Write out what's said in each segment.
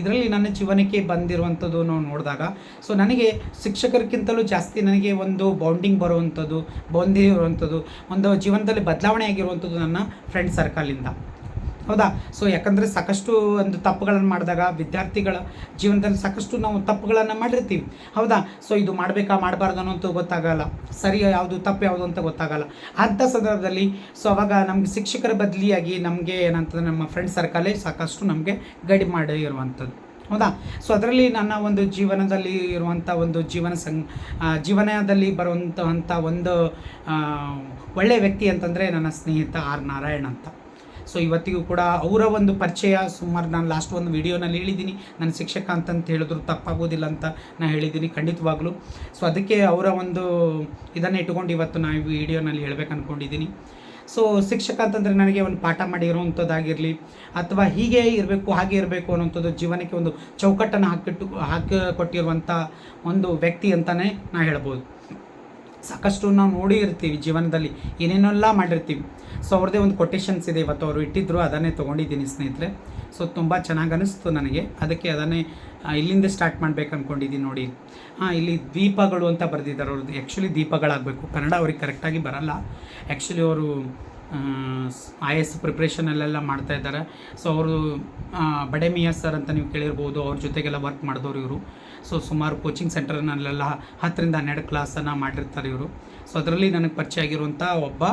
ಇದರಲ್ಲಿ ನನ್ನ ಜೀವನಕ್ಕೆ ಬಂದಿರುವಂಥದ್ದು ನಾವು ನೋಡಿದಾಗ. ಸೊ ನನಗೆ ಶಿಕ್ಷಕರಿಗಿಂತಲೂ ಜಾಸ್ತಿ ನನಗೆ ಒಂದು ಬೌಂಡಿಂಗ್ ಬರುವಂಥದ್ದು ಬಂದಿರುವಂಥದ್ದು ಒಂದು ಜೀವನದಲ್ಲಿ ಬದಲಾವಣೆ ಆಗಿರುವಂಥದ್ದು ನನ್ನ ಫ್ರೆಂಡ್ ಸರ್ಕಲಿಂದ ಹೌದಾ? ಸೊ ಯಾಕಂದರೆ ಸಾಕಷ್ಟು ಒಂದು ತಪ್ಪುಗಳನ್ನು ಮಾಡಿದಾಗ ವಿದ್ಯಾರ್ಥಿಗಳ ಜೀವನದಲ್ಲಿ ಸಾಕಷ್ಟು ನಾವು ತಪ್ಪುಗಳನ್ನು ಮಾಡಿರ್ತೀವಿ. ಹೌದಾ? ಸೊ ಇದು ಮಾಡಬೇಕಾ, ಮಾಡಬಾರ್ದು ಅನ್ನೋಂತೂ ಗೊತ್ತಾಗಲ್ಲ. ಸರಿ, ಯಾವುದು ತಪ್ಪು, ಯಾವುದು ಅಂತ ಗೊತ್ತಾಗಲ್ಲ. ಅಂಥ ಸಂದರ್ಭದಲ್ಲಿ ಸೊ ಅವಾಗ ನಮಗೆ ಶಿಕ್ಷಕರ ಬದಲಿಯಾಗಿ ನಮಗೆ ಏನಂತಂದ್ರೆ ನಮ್ಮ ಫ್ರೆಂಡ್ ಸರ್ಕಲೇ ಸಾಕಷ್ಟು ನಮಗೆ ಗೈಡ್ ಮಾಡಿ ಇರುವಂಥದ್ದು. ಹೌದಾ? ಸೊ ಅದರಲ್ಲಿ ನನ್ನ ಒಂದು ಜೀವನದಲ್ಲಿ ಇರುವಂಥ ಒಂದು ಜೀವನ ಸಂ ಜೀವನದಲ್ಲಿ ಬರುವಂಥ ಒಂದು ಒಳ್ಳೆಯ ವ್ಯಕ್ತಿ ಅಂತಂದರೆ ನನ್ನ ಸ್ನೇಹಿತ ಆರ್ ನಾರಾಯಣ್ ಅಂತ. ಸೊ ಇವತ್ತಿಗೂ ಕೂಡ ಅವರ ಒಂದು ಪರಿಚಯ, ಸುಮಾರು ನಾನು ಲಾಸ್ಟ್ ಒಂದು ವಿಡಿಯೋನಲ್ಲಿ ಹೇಳಿದ್ದೀನಿ ನನ್ನ ಶಿಕ್ಷಕ ಅಂತಂತ ಹೇಳಿದ್ರು, ತಪ್ಪಾಗೋದಿಲ್ಲ ಅಂತ ನಾನು ಹೇಳಿದ್ದೀನಿ ಖಂಡಿತವಾಗ್ಲೂ. ಸೊ ಅದಕ್ಕೆ ಅವರ ಒಂದು ಇದನ್ನು ಇಟ್ಕೊಂಡು ಇವತ್ತು ನಾನು ವಿಡಿಯೋನಲ್ಲಿ ಹೇಳಬೇಕು ಅಂದ್ಕೊಂಡಿದ್ದೀನಿ ಸೊ ಶಿಕ್ಷಕ ಅಂತಂದರೆ ನನಗೆ ಒಂದು ಪಾಠ ಮಾಡಿರುವಂಥದ್ದಾಗಿರಲಿ, ಅಥವಾ ಹೀಗೆ ಇರಬೇಕು, ಹಾಗೆ ಇರಬೇಕು ಅನ್ನೋಂಥದ್ದು ಜೀವನಕ್ಕೆ ಒಂದು ಚೌಕಟ್ಟನ್ನು ಹಾಕಿಟ್ಟು, ಹಾಕಿ ಕೊಟ್ಟಿರುವಂಥ ಒಂದು ವ್ಯಕ್ತಿ ಅಂತಲೇ ನಾ ಹೇಳ್ಬೋದು. ಸಾಕಷ್ಟು ನಾವು ನೋಡಿ ಇರ್ತೀವಿ ಜೀವನದಲ್ಲಿ. ಏನೇನೆಲ್ಲ ಮಾಡಿರ್ತೀವಿ. ಸೊ ಅವ್ರದ್ದೇ ಒಂದು ಕೊಟೇಶನ್ಸ್ ಇದೆ ಇವತ್ತು ಅವರು ಇಟ್ಟಿದ್ರು, ಅದನ್ನೇ ತೊಗೊಂಡಿದ್ದೀನಿ ಸ್ನೇಹಿತರೆ. ಸೊ ತುಂಬ ಚೆನ್ನಾಗಿ ಅನಿಸ್ತು ನನಗೆ. ಅದಕ್ಕೆ ಅದನ್ನೇ ಇಲ್ಲಿಂದ ಸ್ಟಾರ್ಟ್ ಮಾಡ್ಬೇಕು ಅಂದ್ಕೊಂಡಿದ್ದೀನಿ ನೋಡಿ. ಹಾಂ, ಇಲ್ಲಿ ದೀಪಗಳು ಅಂತ ಬರೆದಿದ್ದಾರೆ ಅವ್ರದ್ದು. ಆ್ಯಕ್ಚುಲಿ ದೀಪಗಳಾಗಬೇಕು. ಕನ್ನಡ ಅವ್ರಿಗೆ ಕರೆಕ್ಟಾಗಿ ಬರಲ್ಲ. ಆ್ಯಕ್ಚುಲಿ ಅವರು ಐ ಎಸ್ ಪ್ರಿಪ್ರೇಷನಲ್ಲೆಲ್ಲ ಮಾಡ್ತಾ ಇದ್ದಾರೆ. ಸೊ ಅವರು ಬಡೆ ಮಿಯಾ ಸರ್ ಅಂತ ನೀವು ಕೇಳಿರ್ಬೋದು. ಅವ್ರ ಜೊತೆಗೆಲ್ಲ ವರ್ಕ್ ಮಾಡಿದವರು ಇವರು. ಸೊ ಸುಮಾರು ಕೋಚಿಂಗ್ ಸೆಂಟರ್ನಲ್ಲೆಲ್ಲ ಹತ್ತರಿಂದ ಹನ್ನೆರಡು ಕ್ಲಾಸನ್ನು ಮಾಡಿರ್ತಾರೆ ಇವರು. ಸೊ ಅದರಲ್ಲಿ ನನಗೆ ಪರಿಚಯ ಆಗಿರುವಂಥ ಒಬ್ಬ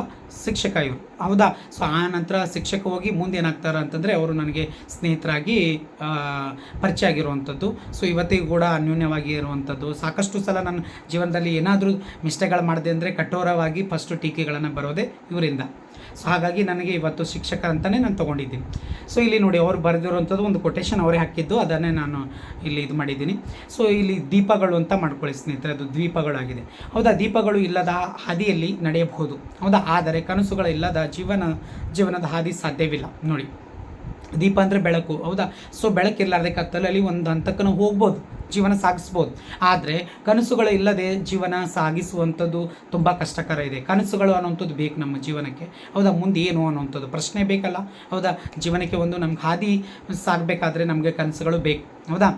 ಶಿಕ್ಷಕ ಇವರು. ಹೌದಾ? ಸೊ ಆ ನಂತರ ಶಿಕ್ಷಕ ಹೋಗಿ ಮುಂದೆ ಏನಾಗ್ತಾರೆ ಅಂತಂದರೆ ಅವರು ನನಗೆ ಸ್ನೇಹಿತರಾಗಿ ಪರಿಚಯ ಆಗಿರುವಂಥದ್ದು. ಸೊ ಇವತ್ತಿಗೂ ಕೂಡ ಅನ್ಯೂನ್ಯವಾಗಿ ಇರುವಂಥದ್ದು. ಸಾಕಷ್ಟು ಸಲ ನನ್ನ ಜೀವನದಲ್ಲಿ ಏನಾದರೂ ಮಿಸ್ಟೇಕ್ಗಳು ಮಾಡಿದೆ ಅಂದರೆ ಕಠೋರವಾಗಿ ಫಸ್ಟು ಟೀಕೆಗಳನ್ನು ಬರೋದೇ ಇವರಿಂದ. ಸೊ ಹಾಗಾಗಿ ನನಗೆ ಇವತ್ತು ಶಿಕ್ಷಕ ಅಂತಲೇ ನಾನು ತೊಗೊಂಡಿದ್ದೀನಿ. ಸೊ ಇಲ್ಲಿ ನೋಡಿ, ಅವ್ರು ಬರೆದಿರುವಂಥದ್ದು ಒಂದು ಕೊಟೇಶನ್ ಅವರೇ ಹಾಕಿದ್ದು, ಅದನ್ನೇ ನಾನು ಇಲ್ಲಿ ಇದು ಮಾಡಿದ್ದೀನಿ. ಸೊ ಇಲ್ಲಿ ದೀಪಗಳು ಅಂತ ಮಾಡ್ಕೊಳ್ಳಿ ಸ್ನೇಹಿತರೆ, ಅದು ದ್ವೀಪಗಳಾಗಿದೆ. ಹೌದಾ, ದೀಪಗಳು ಇಲ್ಲದ ಹಾದಿಯಲ್ಲಿ ನಡೆಯಬಹುದು. ಹೌದಾ, ಆದರೆ ಕನಸುಗಳು ಇಲ್ಲದ ಜೀವನ, ಜೀವನದ ಹಾದಿ ಸಾಧ್ಯವಿಲ್ಲ. ನೋಡಿ, ದೀಪ ಅಂದರೆ ಬೆಳಕು. ಹೌದಾ ಸೊ ಬೆಳಕಿರ್ಲಾರ್ದೆ ಕತ್ತಲಲ್ಲಿ ಒಂದು ಹಂತಕ್ಕೂ ಹೋಗ್ಬೋದು. ಜೀವನ ಸಾಗಿಸ್ಬೋದು. ಆದರೆ ಕನಸುಗಳು ಇಲ್ಲದೆ ಜೀವನ ಸಾಗಿಸುವಂಥದ್ದು ತುಂಬ ಕಷ್ಟಕರ ಇದೆ. ಕನಸುಗಳು ಅನ್ನೋಂಥದ್ದು ಬೇಕು ನಮ್ಮ ಜೀವನಕ್ಕೆ. ಹೌದಾ? ಮುಂದೆ ಏನು ಅನ್ನೋಂಥದ್ದು ಪ್ರಶ್ನೆ ಬೇಕಲ್ಲ? ಹೌದಾ? ಜೀವನಕ್ಕೆ ಒಂದು ನಮ್ಗೆ ಹಾದಿ ಸಾಗಬೇಕಾದ್ರೆ ನಮಗೆ ಕನಸುಗಳು ಬೇಕು. ಹೌದಾ?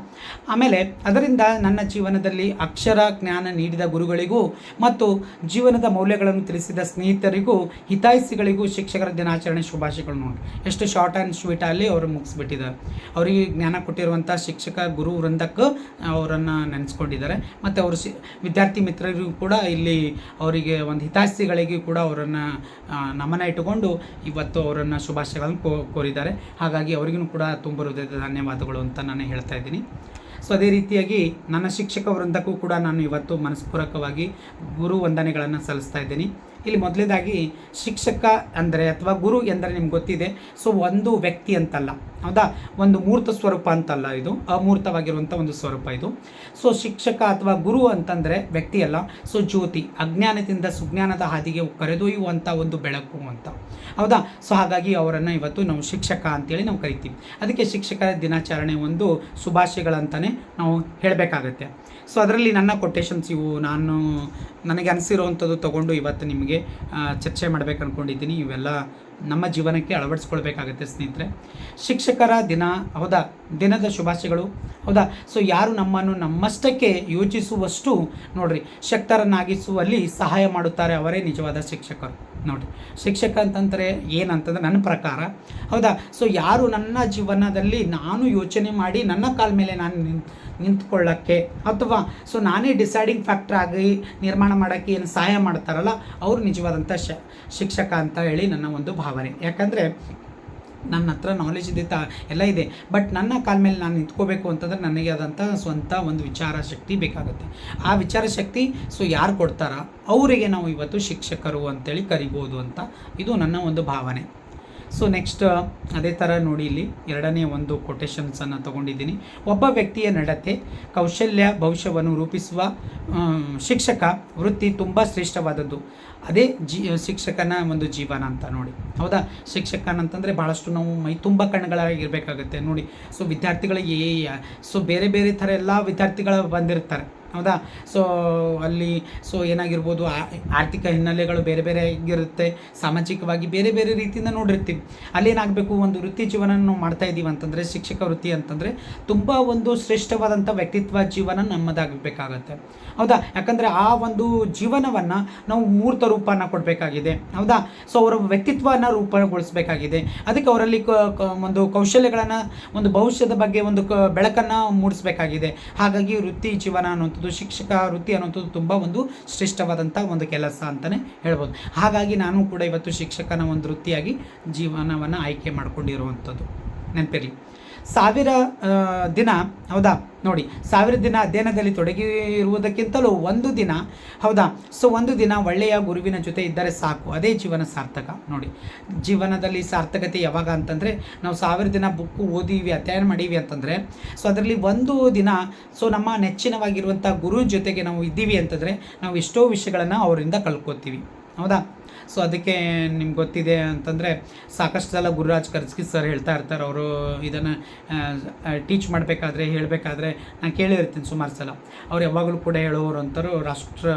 ಆಮೇಲೆ ಅದರಿಂದ ನನ್ನ ಜೀವನದಲ್ಲಿ ಅಕ್ಷರ ಜ್ಞಾನ ನೀಡಿದ ಗುರುಗಳಿಗೂ ಮತ್ತು ಜೀವನದ ಮೌಲ್ಯಗಳನ್ನು ತಿಳಿಸಿದ ಸ್ನೇಹಿತರಿಗೂ ಹಿತಾಯಿಸಿಗಳಿಗೂ ಶಿಕ್ಷಕರ ದಿನಾಚರಣೆ ಶುಭಾಶಯಗಳು ನೋಡಿ. ಎಷ್ಟು ಶಾರ್ಟ್ ಆ್ಯಂಡ್ ಸ್ವೀಟ್ ಅಲ್ಲಿ ಅವರು ಮುಗಿಸ್ಬಿಟ್ಟಿದ್ದಾರೆ. ಅವರಿಗೆ ಜ್ಞಾನ ಕೊಟ್ಟಿರುವಂಥ ಶಿಕ್ಷಕ, ಗುರು ವೃಂದಕ್ಕೂ ಅವರನ್ನು ನೆನೆಸ್ಕೊಂಡಿದ್ದಾರೆ. ಮತ್ತು ಅವರು ಶಿ, ವಿದ್ಯಾರ್ಥಿ ಮಿತ್ರರಿಗೂ ಕೂಡ ಇಲ್ಲಿ ಅವರಿಗೆ ಒಂದು ಹಿತಾಸಕ್ತಿಗಳಿಗೂ ಕೂಡ ಅವರನ್ನು ನಮನ ಇಟ್ಟುಕೊಂಡು ಇವತ್ತು ಅವರನ್ನು ಶುಭಾಶಯಗಳನ್ನು ಕೋರಿದ್ದಾರೆ. ಹಾಗಾಗಿ ಅವರಿಗೂ ಕೂಡ ತುಂಬ ಹೃದಯದ ಧನ್ಯವಾದಗಳು ಅಂತ ನಾನು ಹೇಳ್ತಾ ಇದ್ದೀನಿ. ಸೊ ಅದೇ ರೀತಿಯಾಗಿ ನನ್ನ ಶಿಕ್ಷಕ ವೃಂದಕ್ಕೂ ಕೂಡ ನಾನು ಇವತ್ತು ಮನಸ್ಪೂರ್ವಕವಾಗಿ ಗುರು ವಂದನೆಗಳನ್ನು ಸಲ್ಲಿಸ್ತಾ ಇದ್ದೀನಿ. ಇಲ್ಲಿ ಮೊದಲೇದಾಗಿ ಶಿಕ್ಷಕ ಅಂದರೆ ಅಥವಾ ಗುರು ಎಂದರೆ ನಿಮ್ಗೆ ಗೊತ್ತಿದೆ. ಸೊ ಒಂದು ವ್ಯಕ್ತಿ ಅಂತಲ್ಲ. ಹೌದಾ? ಒಂದು ಮೂರ್ತ ಸ್ವರೂಪ ಅಂತಲ್ಲ ಇದು. ಅಮೂರ್ತವಾಗಿರುವಂಥ ಒಂದು ಸ್ವರೂಪ ಇದು. ಸೊ ಶಿಕ್ಷಕ ಅಥವಾ ಗುರು ಅಂತಂದರೆ ವ್ಯಕ್ತಿ ಅಲ್ಲ. ಸೊ ಜ್ಯೋತಿ. ಅಜ್ಞಾನದಿಂದ ಸುಜ್ಞಾನದ ಹಾದಿಗೆ ಕರೆದೊಯ್ಯುವಂಥ ಒಂದು ಬೆಳಕು ಅಂತ. ಹೌದಾ? ಸೊ ಹಾಗಾಗಿ ಅವರನ್ನು ಇವತ್ತು ನಾವು ಶಿಕ್ಷಕ ಅಂತೇಳಿ ನಾವು ಕರಿತೀವಿ. ಅದಕ್ಕೆ ಶಿಕ್ಷಕರ ದಿನಾಚರಣೆ ಒಂದು ಶುಭಾಶಯಗಳಂತಲೇ ನಾವು ಹೇಳಬೇಕಾಗತ್ತೆ. ಸೊ ಅದರಲ್ಲಿ ನನ್ನ ಕೊಟೇಶನ್ಸ್ ಇವು. ನಾನು ನನಗೆ ಅನಿಸಿರುವಂಥದ್ದು ತಗೊಂಡು ಇವತ್ತು ನಿಮಗೆ ಆ, ಚರ್ಚೆ ಮಾಡ್ಬೇಕು ಅಂದ್ಕೊಂಡಿದ್ದೀನಿ ಇವೆಲ್ಲ ನಮ್ಮ ಜೀವನಕ್ಕೆ ಅಳವಡಿಸ್ಕೊಳ್ಬೇಕಾಗತ್ತೆ ಸ್ನೇಹಿತರೆ. ಶಿಕ್ಷಕರ ದಿನ ಹೌದಾ? ದಿನದ ಶುಭಾಶಯಗಳು. ಹೌದಾ? ಸೊ ಯಾರು ನಮ್ಮನ್ನು ನಮ್ಮಷ್ಟಕ್ಕೆ ಯೋಚಿಸುವಷ್ಟು ನೋಡ್ರಿ ಶಕ್ತರನ್ನಾಗಿಸುವಲ್ಲಿ ಸಹಾಯ ಮಾಡುತ್ತಾರೆ ಅವರೇ ನಿಜವಾದ ಶಿಕ್ಷಕರು. ನೋಡ್ರಿ ಶಿಕ್ಷಕ ಅಂತಂದರೆ ಏನಂತಂದ್ರೆ ನನ್ನ ಪ್ರಕಾರ ಹೌದಾ? ಸೊ ಯಾರು ನನ್ನ ಜೀವನದಲ್ಲಿ ನಾನು ಯೋಚನೆ ಮಾಡಿ ನನ್ನ ಕಾಲ ಮೇಲೆ ನಾನು ನಿಂತ್ಕೊಳ್ಳೋಕ್ಕೆ. ಅಥವಾ ಸೊ ನಾನೇ ಡಿಸೈಡಿಂಗ್ ಫ್ಯಾಕ್ಟರ್ ಆಗಿ ನಿರ್ಮಾಣ ಮಾಡೋಕ್ಕೆ ಏನು ಸಹಾಯ ಮಾಡ್ತಾರಲ್ಲ, ಅವರು ನಿಜವಾದಂಥ ಶ, ಶಿಕ್ಷಕ ಅಂತ ಹೇಳಿ ನನ್ನ ಒಂದು ಭಾವನೆ. ಯಾಕಂದರೆ ನನ್ನ ಹತ್ರ ನಾಲೆಜ್ ಇದೆ ಎಲ್ಲ ಇದೆ. ಬಟ್ ನನ್ನ ಕಾಲ ಮೇಲೆ ನಾನು ನಿಂತ್ಕೋಬೇಕು ಅಂತಂದರೆ ನನಗೆ ಆದಂಥ ಸ್ವಂತ ಒಂದು ವಿಚಾರ ಶಕ್ತಿ ಬೇಕಾಗುತ್ತೆ. ಆ ವಿಚಾರ ಶಕ್ತಿ ಸೊ ಯಾರು ಕೊಡ್ತಾರ? ಅವರಿಗೆ ನಾವು ಇವತ್ತು ಶಿಕ್ಷಕರು ಅಂತೇಳಿ ಕರಿಬೋದು ಅಂತ ಇದು ನನ್ನ ಒಂದು ಭಾವನೆ. ಸೊ ನೆಕ್ಸ್ಟ್ ಅದೇ ಥರ ನೋಡಿ ಇಲ್ಲಿ ಎರಡನೇ ಒಂದು ಕೊಟೇಶನ್ಸನ್ನು ತೊಗೊಂಡಿದ್ದೀನಿ. ಒಬ್ಬ ವ್ಯಕ್ತಿಯ ನಡತೆ, ಕೌಶಲ್ಯ, ಭವಿಷ್ಯವನ್ನು ರೂಪಿಸುವ ಶಿಕ್ಷಕ ವೃತ್ತಿ ತುಂಬ ಶ್ರೇಷ್ಠವಾದದ್ದು. ಅದೇ ಜಿ ಶಿಕ್ಷಕನ ಒಂದು ಜೀವನ ಅಂತ ನೋಡಿ. ಹೌದಾ? ಶಿಕ್ಷಕನಂತಂದರೆ ಭಾಳಷ್ಟು ನಾವು ಮೈ ತುಂಬ ಕಣ್ಗಳಾಗಿರಬೇಕಾಗುತ್ತೆ ನೋಡಿ. ಸೊ ವಿದ್ಯಾರ್ಥಿಗಳಿಗೆ ಸೊ ಬೇರೆ ಬೇರೆ ಥರ ಎಲ್ಲ ವಿದ್ಯಾರ್ಥಿಗಳು ಬಂದಿರ್ತಾರೆ. ಹೌದಾ? ಸೊ ಅಲ್ಲಿ ಸೊ ಏನಾಗಿರ್ಬೋದು ಆರ್ಥಿಕ ಹಿನ್ನೆಲೆಗಳು ಬೇರೆ ಬೇರೆ ಆಗಿರುತ್ತೆ. ಸಾಮಾಜಿಕವಾಗಿ ಬೇರೆ ಬೇರೆ ರೀತಿಯಿಂದ ನೋಡಿರ್ತೀವಿ. ಅಲ್ಲೇನಾಗಬೇಕು, ಒಂದು ವೃತ್ತಿ ಜೀವನ ನಾವು ಮಾಡ್ತಾ ಇದ್ದೀವಿ ಅಂತಂದರೆ, ಶಿಕ್ಷಕ ವೃತ್ತಿ ಅಂತಂದರೆ, ತುಂಬ ಒಂದು ಶ್ರೇಷ್ಠವಾದಂಥ ವ್ಯಕ್ತಿತ್ವ ಜೀವನ ನಮ್ಮದಾಗಬೇಕಾಗತ್ತೆ. ಹೌದಾ? ಯಾಕಂದರೆ ಆ ಒಂದು ಜೀವನವನ್ನು ನಾವು ಮೂರ್ತ ರೂಪನ ಕೊಡಬೇಕಾಗಿದೆ. ಹೌದಾ? ಸೊ ಅವರ ವ್ಯಕ್ತಿತ್ವನ ರೂಪಗೊಳಿಸಬೇಕಾಗಿದೆ. ಅದಕ್ಕೆ ಅವರಲ್ಲಿ ಒಂದು ಕೌಶಲ್ಯಗಳನ್ನು, ಒಂದು ಭವಿಷ್ಯದ ಬಗ್ಗೆ ಒಂದು ಕ, ಬೆಳಕನ್ನು ಮೂಡಿಸಬೇಕಾಗಿದೆ. ಹಾಗಾಗಿ ವೃತ್ತಿ ಜೀವನ ಅನ್ನುವಂಥದ್ದು ಶಿಕ್ಷಕ ವೃತ್ತಿ ಅನ್ನುವಂಥದ್ದು ತುಂಬ ಒಂದು ಶ್ರೇಷ್ಠವಾದಂಥ ಒಂದು ಕೆಲಸ ಅಂತಲೇ ಹೇಳ್ಬೋದು. ಹಾಗಾಗಿ ನಾನು ಕೂಡ ಇವತ್ತು ಶಿಕ್ಷಕನ ಒಂದು ವೃತ್ತಿಯಾಗಿ ಜೀವನವನ್ನು ಆಯ್ಕೆ ಮಾಡಿಕೊಂಡಿರುವಂಥದ್ದು. ನೆನಪಿರಲಿ. ಸಾವಿರ ದಿನ, ಹೌದಾ? ನೋಡಿ, ಸಾವಿರ ದಿನ ಅಧ್ಯಯನದಲ್ಲಿ ತೊಡಗಿರುವುದಕ್ಕಿಂತಲೂ ಒಂದು ದಿನ, ಹೌದಾ? ಸೊ ಒಂದು ದಿನ ಒಳ್ಳೆಯ ಗುರುವಿನ ಜೊತೆ ಇದ್ದರೆ ಸಾಕು. ಅದೇ ಜೀವನ ಸಾರ್ಥಕ. ನೋಡಿ, ಜೀವನದಲ್ಲಿ ಸಾರ್ಥಕತೆ ಯಾವಾಗ ಅಂತಂದರೆ, ನಾವು ಸಾವಿರ ದಿನ ಬುಕ್ಕು ಓದೀವಿ, ಅಧ್ಯಯನ ಮಾಡೀವಿ ಅಂತಂದರೆ ಸೊ ಅದರಲ್ಲಿ ಒಂದು ದಿನ ಸೊ ನಮ್ಮ ನೆಚ್ಚಿನವಾಗಿರುವಂಥ ಗುರು ಜೊತೆಗೆ ನಾವು ಇದ್ದೀವಿ ಅಂತಂದರೆ, ನಾವು ಎಷ್ಟೋ ವಿಷಯಗಳನ್ನು ಅವರಿಂದ ಕಳ್ಕೊತೀವಿ. ಹೌದಾ? ಸೊ ಅದಕ್ಕೆ ನಿಮ್ಗೆ ಗೊತ್ತಿದೆ ಅಂತಂದರೆ ಸಾಕಷ್ಟು ಸಲ ಗುರುರಾಜ್ ಕರ್ಸ್ಕಿ ಸರ್ ಹೇಳ್ತಾ ಇರ್ತಾರೆ, ಅವರು ಇದನ್ನು ಟೀಚ್ ಮಾಡಬೇಕಾದ್ರೆ, ಹೇಳಬೇಕಾದ್ರೆ ನಾನು ಕೇಳಿರ್ತೀನಿ ಸುಮಾರು ಸಲ. ಅವ್ರು ಯಾವಾಗಲೂ ಕೂಡ ಹೇಳೋರು ಅಂತಾರು, ರಾಷ್ಟ್ರ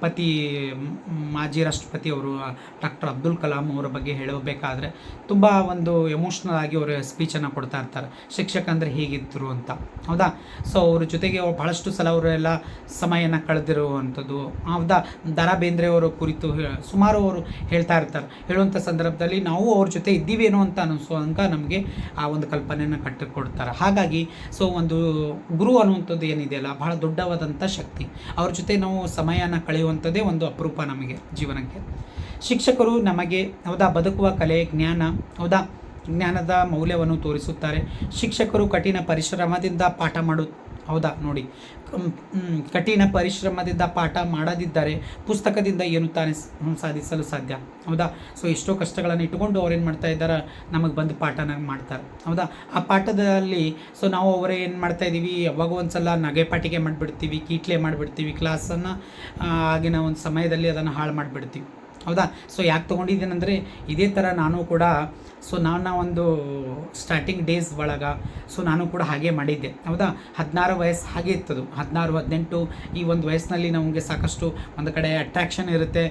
ಪತಿ, ಮಾಜಿ ರಾಷ್ಟ್ರಪತಿ ಅವರು ಡಾಕ್ಟರ್ ಅಬ್ದುಲ್ ಕಲಾಂ ಅವರ ಬಗ್ಗೆ ಹೇಳಬೇಕಾದ್ರೆ ತುಂಬ ಒಂದು ಎಮೋಷ್ನಲ್ ಆಗಿ ಅವರು ಸ್ಪೀಚನ್ನು ಕೊಡ್ತಾ ಇರ್ತಾರೆ. ಶಿಕ್ಷಕ ಅಂದರೆ ಹೇಗಿದ್ದರು ಅಂತ. ಹೌದಾ? ಸೊ ಅವ್ರ ಜೊತೆಗೆ ಭಾಳಷ್ಟು ಸಲ ಅವರೆಲ್ಲ ಸಮಯನ ಕಳೆದಿರುವಂಥದ್ದು. ಹೌದಾ? ದರಾ ಬೇಂದ್ರೆ ಅವರ ಕುರಿತು ಸುಮಾರು ಅವರು ಹೇಳ್ತಾ ಇರ್ತಾರೆ. ಹೇಳುವಂಥ ಸಂದರ್ಭದಲ್ಲಿ ನಾವು ಅವ್ರ ಜೊತೆ ಇದ್ದೀವೇನೋ ಅಂತ ಅನ್ನಿಸುವಂಗ ನಮಗೆ ಆ ಒಂದು ಕಲ್ಪನೆಯನ್ನು ಕಟ್ಟಿಕೊಡ್ತಾರೆ. ಹಾಗಾಗಿ ಸೊ ಒಂದು ಗುರು ಅನ್ನುವಂಥದ್ದು ಏನಿದೆಯಲ್ಲ, ಬಹಳ ದೊಡ್ಡವಾದಂಥ ಶಕ್ತಿ. ಅವ್ರ ಜೊತೆ ನಾವು ಸಮಯನ ಕಳೆಯುವಂಥದ್ದೇ ಒಂದು ಅಪರೂಪ ನಮಗೆ ಜೀವನಕ್ಕೆ. ಶಿಕ್ಷಕರು ನಮಗೆ ಹೌದಾ ಬದುಕುವ ಕಲೆ, ಜ್ಞಾನ, ಹೌದಾ ಜ್ಞಾನದ ಮೌಲ್ಯವನ್ನು ತೋರಿಸುತ್ತಾರೆ. ಶಿಕ್ಷಕರು ಕಠಿಣ ಪರಿಶ್ರಮದಿಂದ ಪಾಠ ಮಾಡು ಹೌದಾ? ನೋಡಿ. ಕಠಿಣ ಪರಿಶ್ರಮದಿಂದ ಪಾಠ ಮಾಡದಿದ್ದರೆ ಪುಸ್ತಕದಿಂದ ಏನು ತಾನೇ ಸಾಧಿಸಲು ಸಾಧ್ಯ? ಹೌದಾ? ಸೊ ಎಷ್ಟೋ ಕಷ್ಟಗಳನ್ನು ಇಟ್ಟುಕೊಂಡು ಅವ್ರು ಏನು ಮಾಡ್ತಾ ಇದ್ದಾರೆ? ನಮಗೆ ಬಂದು ಪಾಠನ ಮಾಡ್ತಾರೆ. ಹೌದಾ? ಆ ಪಾಠದಲ್ಲಿ ಸೊ ನಾವು ಅವರೇ ಏನು ಮಾಡ್ತಾ ಇದ್ದೀವಿ? ಯಾವಾಗ ಒಂದು ಸಲ ನಗೆಪಾಟಿಗೆ ಮಾಡಿಬಿಡ್ತೀವಿ, ಕೀಟ್ಲೆ ಮಾಡಿಬಿಡ್ತೀವಿ, ಕ್ಲಾಸನ್ನು ಆಗಿನ ಒಂದು ಸಮಯದಲ್ಲಿ ಅದನ್ನು ಹಾಳು ಮಾಡಿಬಿಡ್ತೀವಿ. ಹೌದಾ? ಸೊ ಯಾಕೆ ತೊಗೊಂಡಿದ್ದೀನಂದರೆ, ಇದೇ ಥರ ನಾನು ಕೂಡ ಸೊ ನಾನು ಒಂದು ಸ್ಟಾರ್ಟಿಂಗ್ ಡೇಸ್ ಒಳಗೆ ಸೊ ನಾನು ಕೂಡ ಹಾಗೆ ಮಾಡಿದ್ದೆ. ಹೌದಾ? ಹದಿನಾರು ವಯಸ್ಸು ಹಾಗೆ ಇತ್ತದು. ಹದಿನಾರು, ಹದಿನೆಂಟು, ಈ ಒಂದು ವಯಸ್ಸಿನಲ್ಲಿ ನಮಗೆ ಸಾಕಷ್ಟು ಒಂದು ಕಡೆ ಅಟ್ರಾಕ್ಷನ್ ಇರುತ್ತೆ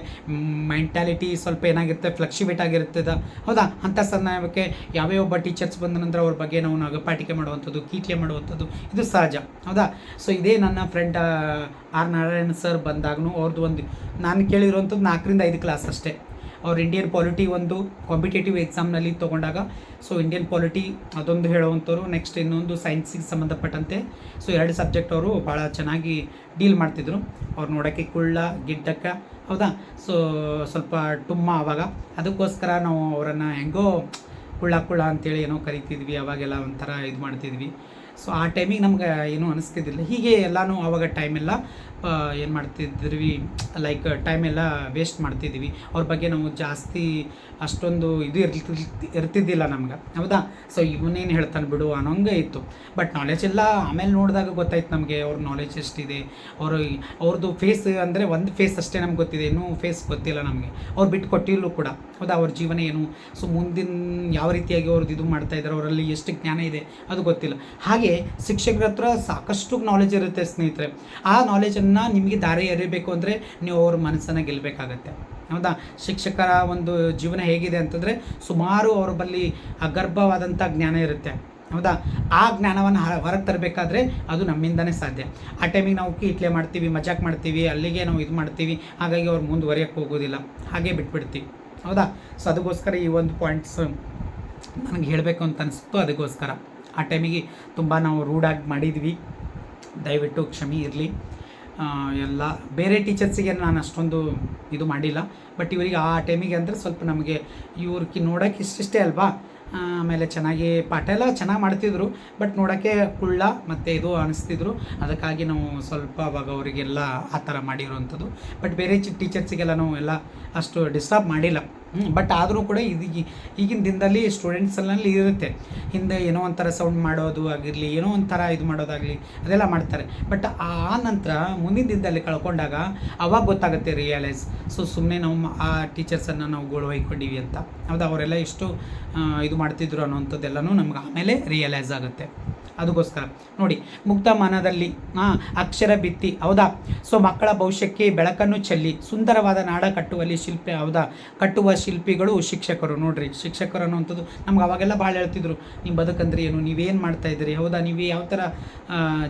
ಮೆಂಟ್ಯಾಲಿಟಿ ಸ್ವಲ್ಪ ಏನಾಗಿರುತ್ತೆ ಫ್ಲಕ್ಚುವೇಟ್ ಆಗಿರ್ತದೆ ಹೌದಾ? ಅಂಥ ಸಮಯಕ್ಕೆ ಯಾವ್ಯಾವ ಒಬ್ಬ ಟೀಚರ್ಸ್ ಬಂದ ನಂತರ ಅವ್ರ ಬಗ್ಗೆ ನಾವು ನಗಪಾಟಿಕೆ ಮಾಡುವಂಥದ್ದು ಕೀಟ್ಲೆ ಮಾಡುವಂಥದ್ದು, ಇದು ಸಹಜ. ಹೌದಾ? ಸೊ ಇದೇ ನನ್ನ ಫ್ರೆಂಡ್ ಆರ್ ನಾರಾಯಣ ಸರ್ ಬಂದಾಗೂ ಅವ್ರದ್ದು ಒಂದು, ನಾನು ಕೇಳಿರುವಂಥದ್ದು ನಾಲ್ಕರಿಂದ ಐದು ಕ್ಲಾಸ್ ಅಷ್ಟೇ. ಅವ್ರು ಇಂಡಿಯನ್ ಪಾಲಿಟಿ ಒಂದು ಕಾಂಪಿಟೇಟಿವ್ ಎಕ್ಸಾಮ್ನಲ್ಲಿ ತೊಗೊಂಡಾಗ ಸೊ ಇಂಡಿಯನ್ ಪಾಲಿಟಿ ಅದೊಂದು ಹೇಳುವಂಥವ್ರು ನೆಕ್ಸ್ಟ್ ಇನ್ನೊಂದು ಸೈನ್ಸಿಗೆ ಸಂಬಂಧಪಟ್ಟಂತೆ ಸೊ ಎರಡು ಸಬ್ಜೆಕ್ಟ್ ಅವರು ಭಾಳ ಚೆನ್ನಾಗಿ ಡೀಲ್ ಮಾಡ್ತಿದ್ರು. ಅವ್ರು ನೋಡೋಕ್ಕೆ ಕುಳ್ಳ ಗಿಡ್ಡಕ್ಕ ಹೌದಾ? ಸೊ ಸ್ವಲ್ಪ ಟುಮ್ಮ ಆವಾಗ ಅದಕ್ಕೋಸ್ಕರ ನಾವು ಅವರನ್ನು ಹೆಂಗೋ ಕುಳ್ಳ ಕುಳ್ಳ ಅಂತೇಳಿ ಏನೋ ಕರಿತಿದ್ವಿ, ಅವಾಗೆಲ್ಲ ಒಂಥರ ಇದು ಮಾಡ್ತಿದ್ವಿ. ಸೊ ಆ ಟೈಮಿಗೆ ನಮ್ಗೆ ಏನೂ ಅನಿಸ್ತಿದ್ದಿಲ್ಲ. ಹೀಗೆ ಎಲ್ಲನೂ ಆವಾಗ ಟೈಮೆಲ್ಲ ಏನು ಮಾಡ್ತಿದ್ವಿ ಲೈಕ್ ಟೈಮೆಲ್ಲ ವೇಸ್ಟ್ ಮಾಡ್ತಿದ್ವಿ. ಅವ್ರ ಬಗ್ಗೆ ನಾವು ಜಾಸ್ತಿ ಅಷ್ಟೊಂದು ಇದು ಇರ್ತಿ ಇರ್ತಿದ್ದಿಲ್ಲ ನಮ್ಗೆ. ಹೌದಾ? ಸೊ ಇವನೇನು ಹೇಳ್ತಾನೆ ಬಿಡು ಅನ್ನೋಂಗೆ ಇತ್ತು. ಬಟ್ ನಾಲೆಜ್ ಎಲ್ಲ ಆಮೇಲೆ ನೋಡಿದಾಗ ಗೊತ್ತಾಯ್ತು ನಮಗೆ ಅವ್ರ ನಾಲೆಜ್ ಎಷ್ಟಿದೆ. ಅವರು ಅವ್ರದ್ದು ಫೇಸ್ ಅಂದರೆ ಒಂದು ಫೇಸ್ ಅಷ್ಟೇ ನಮ್ಗೆ ಗೊತ್ತಿದೆ. ಇನ್ನೂ ಫೇಸ್ ಗೊತ್ತಿಲ್ಲ ನಮಗೆ. ಅವ್ರು ಬಿಟ್ಟು ಕೊಟ್ಟಿಲ್ಲೂ ಕೂಡ. ಹೌದಾ? ಅವ್ರ ಜೀವನ ಏನು? ಸೊ ಮುಂದಿನ ಯಾವ ರೀತಿಯಾಗಿ ಅವ್ರದ್ದು ಇದು ಮಾಡ್ತಾ ಇದ್ದಾರೆ ಅವರಲ್ಲಿ ಎಷ್ಟು ಜ್ಞಾನ ಇದೆ? ಅದು ಗೊತ್ತಿಲ್ಲ. ಹಾಗೆ ಶಿಕ್ಷಕರ ಹತ್ರ ಸಾಕಷ್ಟು ನಾಲೆಜ್ ಇರುತ್ತೆ ಸ್ನೇಹಿತರೆ. ಆ ನಾಲೆಜನ್ನು ನಿಮಗೆ ದಾರಿ ಎರಿಬೇಕು ಅಂದರೆ ನೀವು ಅವ್ರ ಮನಸ್ಸನ್ನು ಗೆಲ್ಲಬೇಕಾಗತ್ತೆ ಹೌದಾ? ಶಿಕ್ಷಕರ ಒಂದು ಜೀವನ ಹೇಗಿದೆ ಅಂತಂದರೆ ಸುಮಾರು ಅವ್ರ ಬಳಿ ಅಗರ್ಭವಾದಂಥ ಜ್ಞಾನ ಇರುತ್ತೆ. ಹೌದಾ? ಆ ಜ್ಞಾನವನ್ನು ಹೊರಗೆ ತರಬೇಕಾದ್ರೆ ಅದು ನಮ್ಮಿಂದನೇ ಸಾಧ್ಯ. ಆ ಟೈಮಿಗೆ ನಾವು ಕೀಟ್ಲೆ ಮಾಡ್ತೀವಿ, ಮಜಾಕ್ ಮಾಡ್ತೀವಿ, ಅಲ್ಲಿಗೆ ನಾವು ಇದು ಮಾಡ್ತೀವಿ, ಹಾಗಾಗಿ ಅವ್ರು ಮುಂದುವರಿಯೋಕ್ಕೆ ಹೋಗೋದಿಲ್ಲ. ಹಾಗೆ ಬಿಟ್ಬಿಡ್ತೀವಿ ಹೌದಾ? ಸೊ ಅದಕ್ಕೋಸ್ಕರ ಈ ಒಂದು ಪಾಯಿಂಟ್ಸ್ ನನಗೆ ಹೇಳಬೇಕು ಅಂತ ಅನಿಸ್ತು ಅದಕ್ಕೋಸ್ಕರ. ಆ ಟೈಮಿಗೆ ತುಂಬ ನಾವು ರೂಡಾಗಿ ಮಾಡಿದ್ವಿ. ದಯವಿಟ್ಟು ಕ್ಷಮೆ ಇರಲಿ. ಎಲ್ಲ ಬೇರೆ ಟೀಚರ್ಸಿಗೆ ನಾನು ಅಷ್ಟೊಂದು ಇದು ಮಾಡಿಲ್ಲ. ಬಟ್ ಇವರಿಗೆ ಆ ಟೈಮಿಗೆ ಅಂದರೆ ಸ್ವಲ್ಪ ನಮಗೆ ಇವ್ರಿಗೆ ನೋಡೋಕೆ ಇಷ್ಟಿಷ್ಟೇ ಅಲ್ವಾ? ಆಮೇಲೆ ಚೆನ್ನಾಗಿ ಪಾಠ ಎಲ್ಲ ಚೆನ್ನಾಗಿ ಮಾಡ್ತಿದ್ರು. ಬಟ್ ನೋಡೋಕ್ಕೆ ಕುಳ್ಳ ಮತ್ತು ಇದು ಅನಿಸ್ತಿದ್ರು. ಅದಕ್ಕಾಗಿ ನಾವು ಸ್ವಲ್ಪ ಅವಾಗ ಅವರಿಗೆಲ್ಲ ಆ ಥರ ಮಾಡಿರೋವಂಥದ್ದು. ಬಟ್ ಬೇರೆ ಟೀಚರ್ಸಿಗೆಲ್ಲ ನಾವು ಎಲ್ಲ ಅಷ್ಟು ಡಿಸ್ಟರ್ಬ್ ಮಾಡಿಲ್ಲ. ಬಟ್ ಆದರೂ ಕೂಡ ಇದು ಈಗಿನ ದಿನದಲ್ಲಿ ಸ್ಟೂಡೆಂಟ್ಸಲ್ಲಿ ಇರುತ್ತೆ. ಹಿಂದೆ ಏನೋ ಒಂಥರ ಸೌಂಡ್ ಮಾಡೋದು ಆಗಿರಲಿ, ಏನೋ ಒಂಥರ ಇದು ಮಾಡೋದಾಗಲಿ, ಅದೆಲ್ಲ ಮಾಡ್ತಾರೆ. ಬಟ್ ಆ ನಂತರ ಮುಂದಿನ ದಿನದಲ್ಲಿ ಕಳ್ಕೊಂಡಾಗ ಅವಾಗ ಗೊತ್ತಾಗುತ್ತೆ ರಿಯಲೈಸ್ ಸೊ ಸುಮ್ಮನೆ ನಾವು ಆ ಟೀಚರ್ಸನ್ನು ನಾವು ಗೋಳು ಅಂತ. ಹೌದಾ? ಅವರೆಲ್ಲ ಎಷ್ಟು ಇದು ಮಾಡ್ತಿದ್ರು ಅನ್ನೋವಂಥದ್ದೆಲ್ಲನೂ ನಮ್ಗೆ ಆಮೇಲೆ ರಿಯಲೈಸ್ ಆಗುತ್ತೆ. ಅದಕ್ಕೋಸ್ಕರ ನೋಡಿ, ಮುಕ್ತ ಮನದಲ್ಲಿ ಅಕ್ಷರ ಬಿತ್ತಿ, ಹೌದಾ? ಸೊ, ಮಕ್ಕಳ ಭವಿಷ್ಯಕ್ಕೆ ಬೆಳಕನ್ನು ಚೆಲ್ಲಿ, ಸುಂದರವಾದ ನಾಡ ಕಟ್ಟುವಲ್ಲಿ ಶಿಲ್ಪಿ, ಹೌದಾ? ಕಟ್ಟುವ ಶಿಲ್ಪಿಗಳು ಶಿಕ್ಷಕರು. ನೋಡ್ರಿ, ಶಿಕ್ಷಕರು ಅನ್ನುವಂಥದ್ದು ನಮ್ಗೆ ಅವಾಗೆಲ್ಲ ಭಾಳ ಹೇಳ್ತಿದ್ರು. ನೀವು ಬದುಕಂದ್ರೆ ಏನು? ನೀವೇನು ಮಾಡ್ತಾ ಇದ್ದೀರಿ? ಹೌದಾ? ನೀವು ಯಾವ ಥರ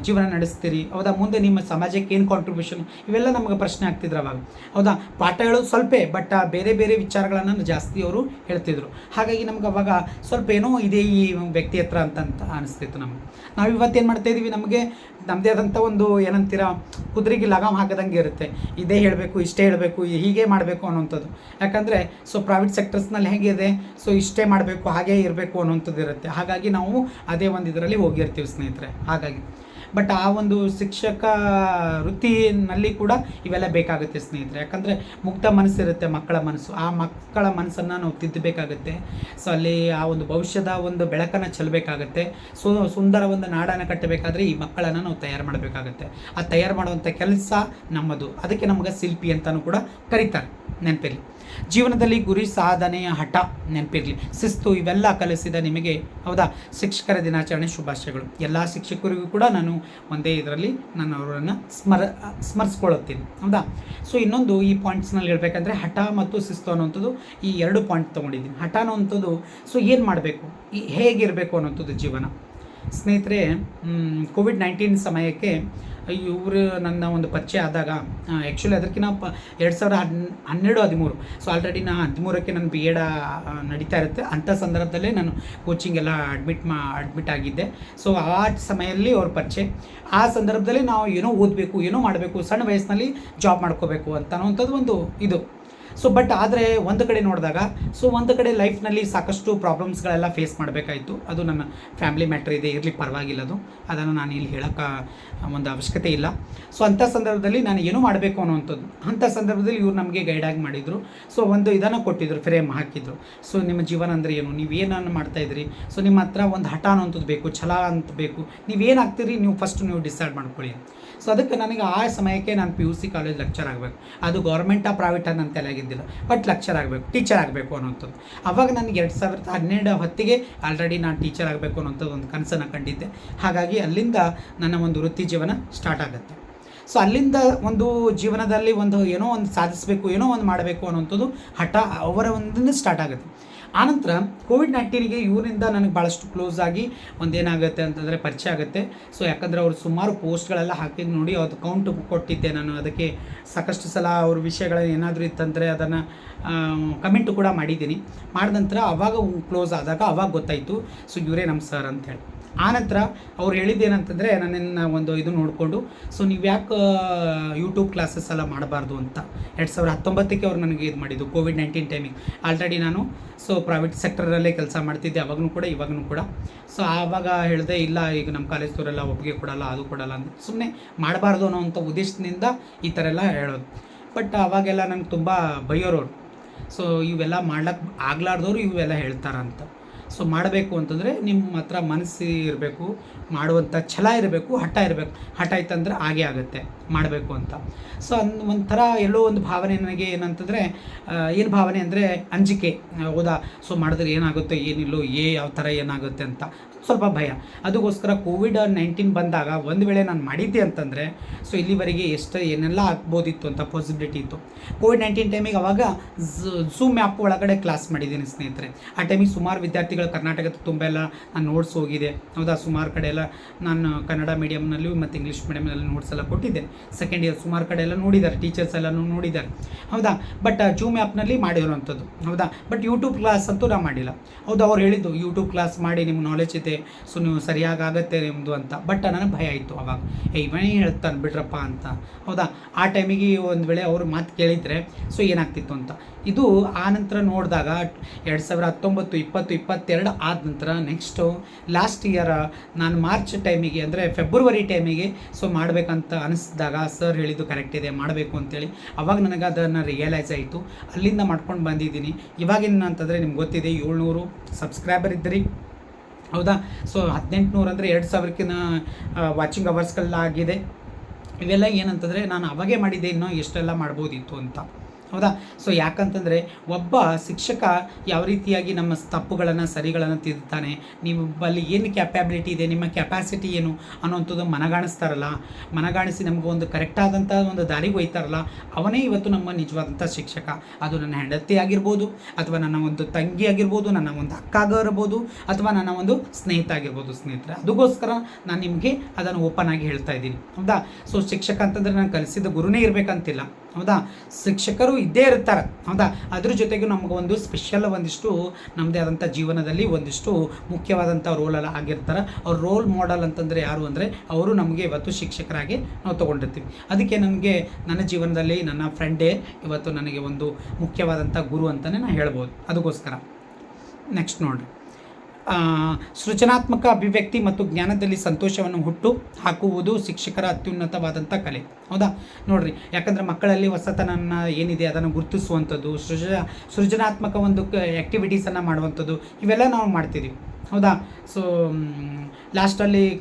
ಜೀವನ ನಡೆಸ್ತೀರಿ? ಹೌದಾ? ಮುಂದೆ ನಿಮ್ಮ ಸಮಾಜಕ್ಕೆ ಏನು ಕಾಂಟ್ರಿಬ್ಯೂಷನ್ ಇವೆಲ್ಲ ನಮಗೆ ಪ್ರಶ್ನೆ ಆಗ್ತಿದ್ರು ಅವಾಗ. ಹೌದಾ? ಪಾಠ ಹೇಳೋದು ಸ್ವಲ್ಪ ಬಟ್ ಬೇರೆ ಬೇರೆ ವಿಚಾರಗಳನ್ನು ಜಾಸ್ತಿ ಅವರು ಹೇಳ್ತಿದ್ರು. ಹಾಗಾಗಿ ನಮ್ಗೆ ಅವಾಗ ಸ್ವಲ್ಪ ಏನೋ ಇದೆ ಈ ವ್ಯಕ್ತಿ ಹತ್ರ ಅಂತ ಅನಿಸ್ತಿತ್ತು ನಮಗೆ. ನಾವು ಇವತ್ತೇನು ಮಾಡ್ತಾ ಇದ್ದೀವಿ ನಮಗೆ ನಮ್ಮದೇ ಆದಂಥ ಒಂದು ಏನಂತೀರ, ಕುದುರೆಗೆ ಲಗಾಮ್ ಹಾಕದಂಗೆ ಇರುತ್ತೆ. ಇದೇ ಹೇಳಬೇಕು, ಇಷ್ಟೇ ಹೇಳಬೇಕು ಹೀಗೆ ಮಾಡಬೇಕು ಅನ್ನೋಂಥದ್ದು. ಯಾಕಂದರೆ ಸೊ ಪ್ರೈವೇಟ್ ಸೆಕ್ಟರ್ಸ್ನಲ್ಲಿ ಹೇಗಿದೆ ಸೊ ಇಷ್ಟೇ ಮಾಡಬೇಕು, ಹಾಗೇ ಇರಬೇಕು ಅನ್ನೋಂಥದ್ದು ಇರುತ್ತೆ. ಹಾಗಾಗಿ ನಾವು ಅದೇ ಒಂದು ಇದರಲ್ಲಿ ಹೋಗಿರ್ತೀವಿ ಸ್ನೇಹಿತರೆ. ಹಾಗಾಗಿ. ಬಟ್ ಆ ಒಂದು ಶಿಕ್ಷಕ ವೃತ್ತಿನಲ್ಲಿ ಕೂಡ ಇವೆಲ್ಲ ಬೇಕಾಗುತ್ತೆ ಸ್ನೇಹಿತರೆ. ಯಾಕಂದರೆ ಮುಕ್ತ ಮನಸ್ಸಿರುತ್ತೆ ಮಕ್ಕಳ ಮನಸ್ಸು. ಆ ಮಕ್ಕಳ ಮನಸ್ಸನ್ನು ನಾವು ತಿದ್ದಬೇಕಾಗುತ್ತೆ. ಸೊ ಅಲ್ಲಿ ಆ ಒಂದು ಭವಿಷ್ಯದ ಒಂದು ಬೆಳಕನ್ನು ಚೆಲ್ಲಬೇಕಾಗುತ್ತೆ. ಸೊ, ಸುಂದರ ಒಂದು ನಾಡನ್ನು ಕಟ್ಟಬೇಕಾದ್ರೆ ಈ ಮಕ್ಕಳನ್ನು ನಾವು ತಯಾರು ಮಾಡಬೇಕಾಗತ್ತೆ. ಆ ತಯಾರು ಮಾಡುವಂಥ ಕೆಲಸ ನಮ್ಮದು. ಅದಕ್ಕೆ ನಮಗೆ ಶಿಲ್ಪಿ ಅಂತಲೂ ಕೂಡ ಕರೀತಾರೆ. ನೆನಪಿರಲಿ. ಜೀವನದಲ್ಲಿ ಗುರಿ ಸಾಧನೆಯ ಹಠ ನೆನಪಿರಲಿ. ಶಿಸ್ತು ಇವೆಲ್ಲ ಕಲಿಸಿದ ನಿಮಗೆ, ಹೌದಾ? ಶಿಕ್ಷಕರ ದಿನಾಚರಣೆ ಶುಭಾಶಯಗಳು. ಎಲ್ಲ ಶಿಕ್ಷಕರಿಗೂ ಕೂಡ ನಾನು ಒಂದೇ ಇದರಲ್ಲಿ ನಾನು ಅವರನ್ನು ಸ್ಮರ, ಸ್ಮರಿಸ್ಕೊಳ್ಳುತ್ತೀನಿ. ಹೌದಾ? ಸೊ ಇನ್ನೊಂದು ಈ ಪಾಯಿಂಟ್ಸ್ನಲ್ಲಿ ಹೇಳ್ಬೇಕಂದ್ರೆ ಹಠ ಮತ್ತು ಶಿಸ್ತು ಅನ್ನೋಂಥದ್ದು ಈ ಎರಡು ಪಾಯಿಂಟ್ ತೊಗೊಂಡಿದ್ದೀನಿ. ಹಠ ಅನ್ನೋಂಥದ್ದು ಸೊ ಏನು ಮಾಡಬೇಕು? ಈ ಹೇಗಿರಬೇಕು ಅನ್ನೋಂಥದ್ದು ಜೀವನ. ಸ್ನೇಹಿತರೆ ಕೋವಿಡ್ ನೈನ್ಟೀನ್ ಸಮಯಕ್ಕೆ ಇವರು ನನ್ನ ಒಂದು ಪರಿಚಯ ಆದಾಗ ಆ್ಯಕ್ಚುಲಿ ಅದಕ್ಕಿಂತ ಪ, ಎರಡು ಸಾವಿರದ ಹನ್ ಹನ್ನೆರಡು, ಹದಿಮೂರು. ಸೊ ಆಲ್ರೆಡಿ ನಾ ಹದಿಮೂರಕ್ಕೆ ನನ್ನ ಬಿ ಎಡ ನಡೀತಾ ಇರುತ್ತೆ. ಅಂಥ ಸಂದರ್ಭದಲ್ಲೇ ನಾನು ಕೋಚಿಂಗ್ ಎಲ್ಲ ಅಡ್ಮಿಟ್ ಮಾ ಅಡ್ಮಿಟ್ ಆಗಿದ್ದೆ. ಸೊ ಆ ಸಮಯದಲ್ಲಿ ಅವ್ರ ಪರಿಚಯ. ಆ ಸಂದರ್ಭದಲ್ಲಿ ನಾವು ಏನೋ ಓದಬೇಕು, ಏನೋ ಮಾಡಬೇಕು, ಸಣ್ಣ ವಯಸ್ಸಿನಲ್ಲಿ ಜಾಬ್ ಮಾಡ್ಕೋಬೇಕು ಅಂತ ಅನ್ನೋವಂಥದ್ದು ಒಂದು ಇದು. ಸೊ ಬಟ್ ಆದರೆ ಒಂದು ಕಡೆ ನೋಡಿದಾಗ ಸೊ ಒಂದು ಕಡೆ ಲೈಫ್ನಲ್ಲಿ ಸಾಕಷ್ಟು ಪ್ರಾಬ್ಲಮ್ಸ್ಗಳೆಲ್ಲ ಫೇಸ್ ಮಾಡಬೇಕಾಯಿತು. ಅದು ನನ್ನ ಫ್ಯಾಮಿಲಿ ಮ್ಯಾಟ್ರ್ ಇದೆ, ಇರಲಿ ಪರವಾಗಿಲ್ಲ ಅದು. ಅದನ್ನು ನಾನು ಇಲ್ಲಿ ಹೇಳೋಕ್ಕೆ ಒಂದು ಅವಶ್ಯಕತೆ ಇಲ್ಲ. ಸೊ ಅಂಥ ಸಂದರ್ಭದಲ್ಲಿ ನಾನು ಏನೂ ಮಾಡಬೇಕು ಅನ್ನೋವಂಥದ್ದು. ಅಂಥ ಸಂದರ್ಭದಲ್ಲಿ ಇವ್ರು ನಮಗೆ ಗೈಡಾಗಿ ಮಾಡಿದರು. ಸೊ ಒಂದು ಇದನ್ನು ಕೊಟ್ಟಿದ್ರು ಫ್ರೇಮ್ ಹಾಕಿದ್ರು. ಸೊ ನಿಮ್ಮ ಜೀವನ ಅಂದರೆ ಏನು? ನೀವು ಏನನ್ನು ಮಾಡ್ತಾ ಇದ್ರಿ? ಸೊ ನಿಮ್ಮ ಹತ್ರ ಒಂದು ಹಠ ಅನ್ನೋಂಥದ್ದು ಬೇಕು, ಛಲ ಅಂತ ಬೇಕು. ನೀವೇನು ಆಗ್ತೀರಿ? ನೀವು ಫಸ್ಟ್ ನೀವು ಡಿಸೈಡ್ ಮಾಡ್ಕೊಳ್ಳಿ ಸೊ ಅದಕ್ಕೆ ನನಗೆ ಆ ಸಮಯಕ್ಕೆ ನಾನು P U C college lecture ಆಗಬೇಕು. ಅದು ಗೌರ್ಮೆಂಟಾ ಪ್ರೈವೇಟ್ ನನ್ನ ತಲೆಯಾಗಿದ್ದಿಲ್ಲ ಬಟ್ ಲೆಕ್ಚರ್ ಆಗಬೇಕು ಟೀಚರ್ ಆಗಬೇಕು ಅನ್ನೋಂಥದ್ದು. ಅವಾಗ ನನಗೆ ಎರಡು ಸಾವಿರದ ಹನ್ನೆರಡು ಹೊತ್ತಿಗೆ ಆಲ್ರೆಡಿ ನಾನು ಟೀಚರ್ ಆಗಬೇಕು ಅನ್ನೋಂಥದ್ದು ಒಂದು ಕನಸನ್ನು ಕಂಡಿದ್ದೆ. ಹಾಗಾಗಿ ಅಲ್ಲಿಂದ ನನ್ನ ಒಂದು ವೃತ್ತಿ ಜೀವನ ಸ್ಟಾರ್ಟ್ ಆಗುತ್ತೆ. ಸೊ ಅಲ್ಲಿಂದ ಒಂದು ಜೀವನದಲ್ಲಿ ಒಂದು ಏನೋ ಒಂದು ಸಾಧಿಸಬೇಕು, ಏನೋ ಒಂದು ಮಾಡಬೇಕು ಅನ್ನೋಂಥದ್ದು ಹಠ ಅವರ ಒಂದನ್ನು ಸ್ಟಾರ್ಟ್ ಆಗುತ್ತೆ. ಆನಂತರ ಕೋವಿಡ್ ನೈನ್ಟೀನಿಗೆ ಇವರಿಂದ ನನಗೆ ಭಾಳಷ್ಟು ಕ್ಲೋಸ್ ಆಗಿ ಒಂದೇನಾಗುತ್ತೆ ಅಂತಂದರೆ ಪರಿಚಯ ಆಗುತ್ತೆ. ಸೊ ಯಾಕಂದರೆ ಅವರು ಸುಮಾರು ಪೋಸ್ಟ್ಗಳೆಲ್ಲ ಹಾಕಿದ್ದು ನೋಡಿ ಅದು ಕೌಂಟ್ ಕೊಟ್ಟಿದ್ದೆ ನಾನು. ಅದಕ್ಕೆ ಸಾಕಷ್ಟು ಸಲ ಅವ್ರ ವಿಷಯಗಳ ಏನಾದರೂ ಇತ್ತಂದರೆ ಅದನ್ನು ಕಮೆಂಟು ಕೂಡ ಮಾಡಿದ್ದೀನಿ. ಮಾಡಿದ ನಂತರ ಅವಾಗ ಕ್ಲೋಸ್ ಆದಾಗ ಅವಾಗ ಗೊತ್ತಾಯಿತು. ಸೊ ಇವರೇ ನಮ್ಮ ಸರ್ ಅಂತ ಹೇಳಿ. ಆನಂತರ ಅವ್ರು ಹೇಳಿದ್ದೇನಂತಂದರೆ ನನ್ನನ್ನು ಒಂದು ಇದು ನೋಡಿಕೊಂಡು ಸೊ ನೀವು ಯಾಕೆ ಯೂಟ್ಯೂಬ್ ಕ್ಲಾಸಸ್ ಎಲ್ಲ ಮಾಡಬಾರ್ದು? ಅಂತ. ಎರಡು ಸಾವಿರದ ಹತ್ತೊಂಬತ್ತಕ್ಕೆ ಅವ್ರು ನನಗೆ ಇದು ಮಾಡಿದ್ದು, ಕೋವಿಡ್ ನೈನ್ಟೀನ್ ಟೈಮಿಗೆ ಆಲ್ರೆಡಿ ನಾನು ಸೊ ಪ್ರೈವೇಟ್ ಸೆಕ್ಟರಲ್ಲೇ ಕೆಲಸ ಮಾಡ್ತಿದ್ದೆ ಅವಾಗೂ ಕೂಡ ಇವಾಗೂ ಕೂಡ. ಸೊ ಆವಾಗ ಹೇಳಿದೆ, ಇಲ್ಲ, ಈಗ ನಮ್ಮ ಕಾಲೇಜ್ದವರೆಲ್ಲ ಒಪ್ಪಿಗೆ ಕೊಡಲ್ಲ, ಅದು ಕೊಡಲ್ಲ ಅಂತ ಸುಮ್ಮನೆ ಮಾಡಬಾರ್ದು ಅನ್ನೋವಂಥ ಉದ್ದೇಶದಿಂದ ಈ ಥರ ಎಲ್ಲ ಹೇಳೋದು. ಬಟ್ ಅವಾಗೆಲ್ಲ ನಂಗೆ ತುಂಬ ಬೈಯೋರವ್ರು ಸೊ ಇವೆಲ್ಲ ಮಾಡ್ಲಕ್ಕೆ ಆಗ್ಲಾರ್ದವ್ರು ಇವೆಲ್ಲ ಹೇಳ್ತಾರಂತ. ಸೊ ಮಾಡಬೇಕು ಅಂತಂದರೆ ನಿಮ್ಮ ಹತ್ರ ಮನಸ್ಸು ಇರಬೇಕು. ಮಾಡುವಂಥ ಛಲ ಇರಬೇಕು, ಹಠ ಇರಬೇಕು. ಹಠ ಇತ್ತಂದ್ರೆ ಹಾಗೆ ಆಗುತ್ತೆ, ಮಾಡಬೇಕು ಅಂತ. ಸೊ ಅನ್ ಒಂಥರ ಎಲ್ಲೋ ಒಂದು ಭಾವನೆ ನನಗೆ ಏನಂತಂದರೆ ಏನು ಭಾವನೆ ಅಂದರೆ ಅಂಜಿಕೆ. ಹೌದಾ ಸೊ ಮಾಡಿದ್ರೆ ಏನಾಗುತ್ತೆ, ಏನಿಲ್ಲೋ, ಏ ಯಾವ ಥರ ಏನಾಗುತ್ತೆ ಅಂತ. ಸ್ವಲ್ಪ ಭಯ. ಅದಕ್ಕೋಸ್ಕರ ಕೋವಿಡ್ ನೈನ್ಟೀನ್ ಬಂದಾಗ ಒಂದು ವೇಳೆ ನಾನು ಮಾಡಿದ್ದೆ ಅಂತಂದರೆ, ಸೊ ಇಲ್ಲಿವರೆಗೆ ಎಷ್ಟು ಏನೆಲ್ಲ ಆಗ್ಬೋದಿತ್ತು ಅಂತ ಪಾಸಿಬಿಲಿಟಿ ಇತ್ತು. ಕೋವಿಡ್ ನೈನ್ಟೀನ್ ಟೈಮಿಗೆ ಅವಾಗ ಝೂಮ್ ಆ್ಯಪ್ ಒಳಗಡೆ ಕ್ಲಾಸ್ ಮಾಡಿದ್ದೀನಿ ಸ್ನೇಹಿತರೆ. ಆ ಟೈಮಿಗೆ ಸುಮಾರು ವಿದ್ಯಾರ್ಥಿಗಳು ಕರ್ನಾಟಕದ ತುಂಬ ಎಲ್ಲ ನಾನು ನೋಟ್ಸ್ ಹೋಗಿದೆ. ಹೌದಾ? ಸುಮಾರು ಕಡೆ ಎಲ್ಲ ನಾನು ಕನ್ನಡ ಮೀಡಿಯಮ್ನಲ್ಲೂ ಮತ್ತು ಇಂಗ್ಲೀಷ್ ಮೀಡಿಯಮ್ನಲ್ಲಿ ನೋಟ್ಸ್ ಎಲ್ಲ ಕೊಟ್ಟಿದ್ದೆ. ಸೆಕೆಂಡ್ ಇಯರ್ ಸುಮಾರು ಕಡೆ ಎಲ್ಲ ನೋಡಿದ್ದಾರೆ ಟೀಚರ್ಸ್ ಎಲ್ಲನೂ ನೋಡಿದ್ದಾರೆ. ಹೌದಾ? ಬಟ್ ಜೂಮ್ ಆ್ಯಪ್ನಲ್ಲಿ ಮಾಡಿರೋವಂಥದ್ದು ಹೌದಾ? ಬಟ್ ಯೂಟ್ಯೂಬ್ ಕ್ಲಾಸ್ ಅಂತೂ ನಾನು ಮಾಡಿಲ್ಲ. ಹೌದು? ಅವ್ರು ಹೇಳಿದ್ದು ಯೂಟ್ಯೂಬ್ ಕ್ಲಾಸ್ ಮಾಡಿ ನಿಮ್ಗೆ ನಾಲೆಜ್ ಇದೆ ಸೊ ನೀವು ಸರಿಯಾಗಿ ನಿಮ್ಮದು ಅಂತ. ಬಟ್ ನನಗೆ ಭಯ ಆಯಿತು ಅವಾಗ. ಏ ಇವನೇ ಹೇಳ್ತಾನೆ, ಬಿಡ್ರಪ್ಪ ಅಂತ. ಹೌದಾ? ಆ ಟೈಮಿಗೆ ಒಂದು ವೇಳೆ ಅವ್ರು ಮಾತು ಕೇಳಿದರೆ, ಸೊ ಏನಾಗ್ತಿತ್ತು ಅಂತ. ಇದು ಆ ನಂತರ ನೋಡಿದಾಗ ಎರಡು ಸಾವಿರ ಹತ್ತೊಂಬತ್ತು, ಇಪ್ಪತ್ತು, ಇಪ್ಪತ್ತೆರಡು ಆದ ನಂತರ ನೆಕ್ಸ್ಟು ಲಾಸ್ಟ್ ಇಯರ್ ನಾನು ಮಾರ್ಚ್ ಟೈಮಿಗೆ ಅಂದರೆ ಫೆಬ್ರವರಿ ಟೈಮಿಗೆ ಸೊ ಮಾಡಬೇಕಂತ ಅನಿಸಿದಾಗ ಸರ್ ಹೇಳಿದ್ದು ಕರೆಕ್ಟ್ ಇದೆ, ಮಾಡಬೇಕು ಅಂತೇಳಿ. ಅವಾಗ ನನಗೆ ಅದನ್ನು ರಿಯಲೈಸ್ ಆಯಿತು. ಅಲ್ಲಿಂದ ಮಾಡ್ಕೊಂಡು ಬಂದಿದ್ದೀನಿ. ಇವಾಗಿನ ಅಂತಂದರೆ ನಿಮ್ಗೆ ಗೊತ್ತಿದೆ, ಏಳ್ನೂರು ಸಬ್ಸ್ಕ್ರೈಬರ್ ಇದ್ರಿ. ಹೌದಾ? ಸೊ ಹದಿನೆಂಟುನೂರು ಅಂದರೆ ಎರಡು ಸಾವಿರಕ್ಕಿಂತ ವಾಚಿಂಗ್ ಅವರ್ಸ್ಗಳೆಲ್ಲ ಆಗಿದೆ ಇವೆಲ್ಲ ಏನಂತಂದರೆ, ನಾನು ಅವಾಗೇ ಮಾಡಿದ್ದೆ ಇನ್ನೂ ಎಷ್ಟೆಲ್ಲ ಮಾಡ್ಬೋದಿತ್ತು ಅಂತ. ಹೌದಾ? ಸೊ ಯಾಕಂತಂದರೆ ಒಬ್ಬ ಶಿಕ್ಷಕ ಯಾವ ರೀತಿಯಾಗಿ ನಮ್ಮ ತಪ್ಪುಗಳನ್ನು, ಸರಿಗಳನ್ನು ತಿದ್ದುತ್ತಾನೆ, ನೀವು ಅಲ್ಲಿ ಏನು ಕ್ಯಾಪ್ಯಾಬಿಲಿಟಿ ಇದೆ, ನಿಮ್ಮ ಕೆಪಾಸಿಟಿ ಏನು ಅನ್ನುವಂಥದ್ದು ಮನಗಾಣಿಸ್ತಾರಲ್ಲ, ಮನಗಾಣಿಸಿ ನಮಗೆ ಒಂದು ಕರೆಕ್ಟಾದಂಥ ಒಂದು ದಾರಿಗೆ ಒಯ್ತಾರಲ್ಲ ಅವನೇ ಇವತ್ತು ನಮ್ಮ ನಿಜವಾದಂಥ ಶಿಕ್ಷಕ. ಅದು ನನ್ನ ಹೆಂಡತಿ ಆಗಿರ್ಬೋದು, ಅಥವಾ ನನ್ನ ಒಂದು ತಂಗಿ ಆಗಿರ್ಬೋದು, ನನ್ನ ಒಂದು ಅಕ್ಕ ಆಗಿರ್ಬೋದು ಅಥವಾ ನನ್ನ ಒಂದು ಸ್ನೇಹಿತ ಆಗಿರ್ಬೋದು, ಸ್ನೇಹಿತರೆ. ಅದಕ್ಕೋಸ್ಕರ ನಾನು ನಿಮಗೆ ಅದನ್ನು ಓಪನ್ ಆಗಿ ಹೇಳ್ತಾ ಇದ್ದೀನಿ. ಹೌದಾ? ಸೊ ಶಿಕ್ಷಕ ಅಂತಂದರೆ ನಾನು ಕಲಿಸಿದ ಗುರುನೇ ಇರಬೇಕಂತಿಲ್ಲ. ಹೌದಾ? ಶಿಕ್ಷಕರು ಇದ್ದೇ ಇರ್ತಾರೆ. ಹೌದಾ? ಅದ್ರ ಜೊತೆಗೆ ನಮ್ಗೆ ಒಂದು ಸ್ಪೆಷಲ್ ಒಂದಿಷ್ಟು ನಮ್ಮದೇ ಆದಂಥ ಜೀವನದಲ್ಲಿ ಒಂದಿಷ್ಟು ಮುಖ್ಯವಾದಂಥ ರೋಲಲ್ಲಿ ಆಗಿರ್ತಾರೆ. ಅವ್ರ ರೋಲ್ ಮಾಡೆಲ್ ಅಂತಂದರೆ ಯಾರು ಅಂದರೆ ಅವರು ನಮಗೆ ಇವತ್ತು ಶಿಕ್ಷಕರಾಗಿ ನಾವು ತೊಗೊಂಡಿರ್ತೀವಿ. ಅದಕ್ಕೆ ನನಗೆ ನನ್ನ ಜೀವನದಲ್ಲಿ ನನ್ನ ಫ್ರೆಂಡೇ ಇವತ್ತು ನನಗೆ ಒಂದು ಮುಖ್ಯವಾದಂಥ ಗುರು ಅಂತಲೇ ನಾನು ಹೇಳ್ಬೋದು. ಅದಕ್ಕೋಸ್ಕರ. ನೆಕ್ಸ್ಟ್ ನೋಡಿರಿ. ಸೃಜನಾತ್ಮಕ ಅಭಿವ್ಯಕ್ತಿ ಮತ್ತು ಜ್ಞಾನದಲ್ಲಿ ಸಂತೋಷವನ್ನು ಹುಟ್ಟು ಹಾಕುವುದು ಶಿಕ್ಷಕರ ಅತ್ಯುನ್ನತವಾದಂಥ ಕಲೆ. ಹೌದಾ? ನೋಡ್ರಿ, ಯಾಕಂದರೆ ಮಕ್ಕಳಲ್ಲಿ ಹೊಸತನನ ಏನಿದೆ ಅದನ್ನು ಗುರುತಿಸುವಂಥದ್ದು, ಸೃಜ, ಸೃಜನಾತ್ಮಕ ಒಂದು ಆ್ಯಕ್ಟಿವಿಟೀಸನ್ನು ಮಾಡುವಂಥದ್ದು, ಇವೆಲ್ಲ ನಾವು ಮಾಡ್ತಿದ್ದೀವಿ ಹೌದಾ? ಸೊ ಲಾಸ್ಟಲ್ಲಿ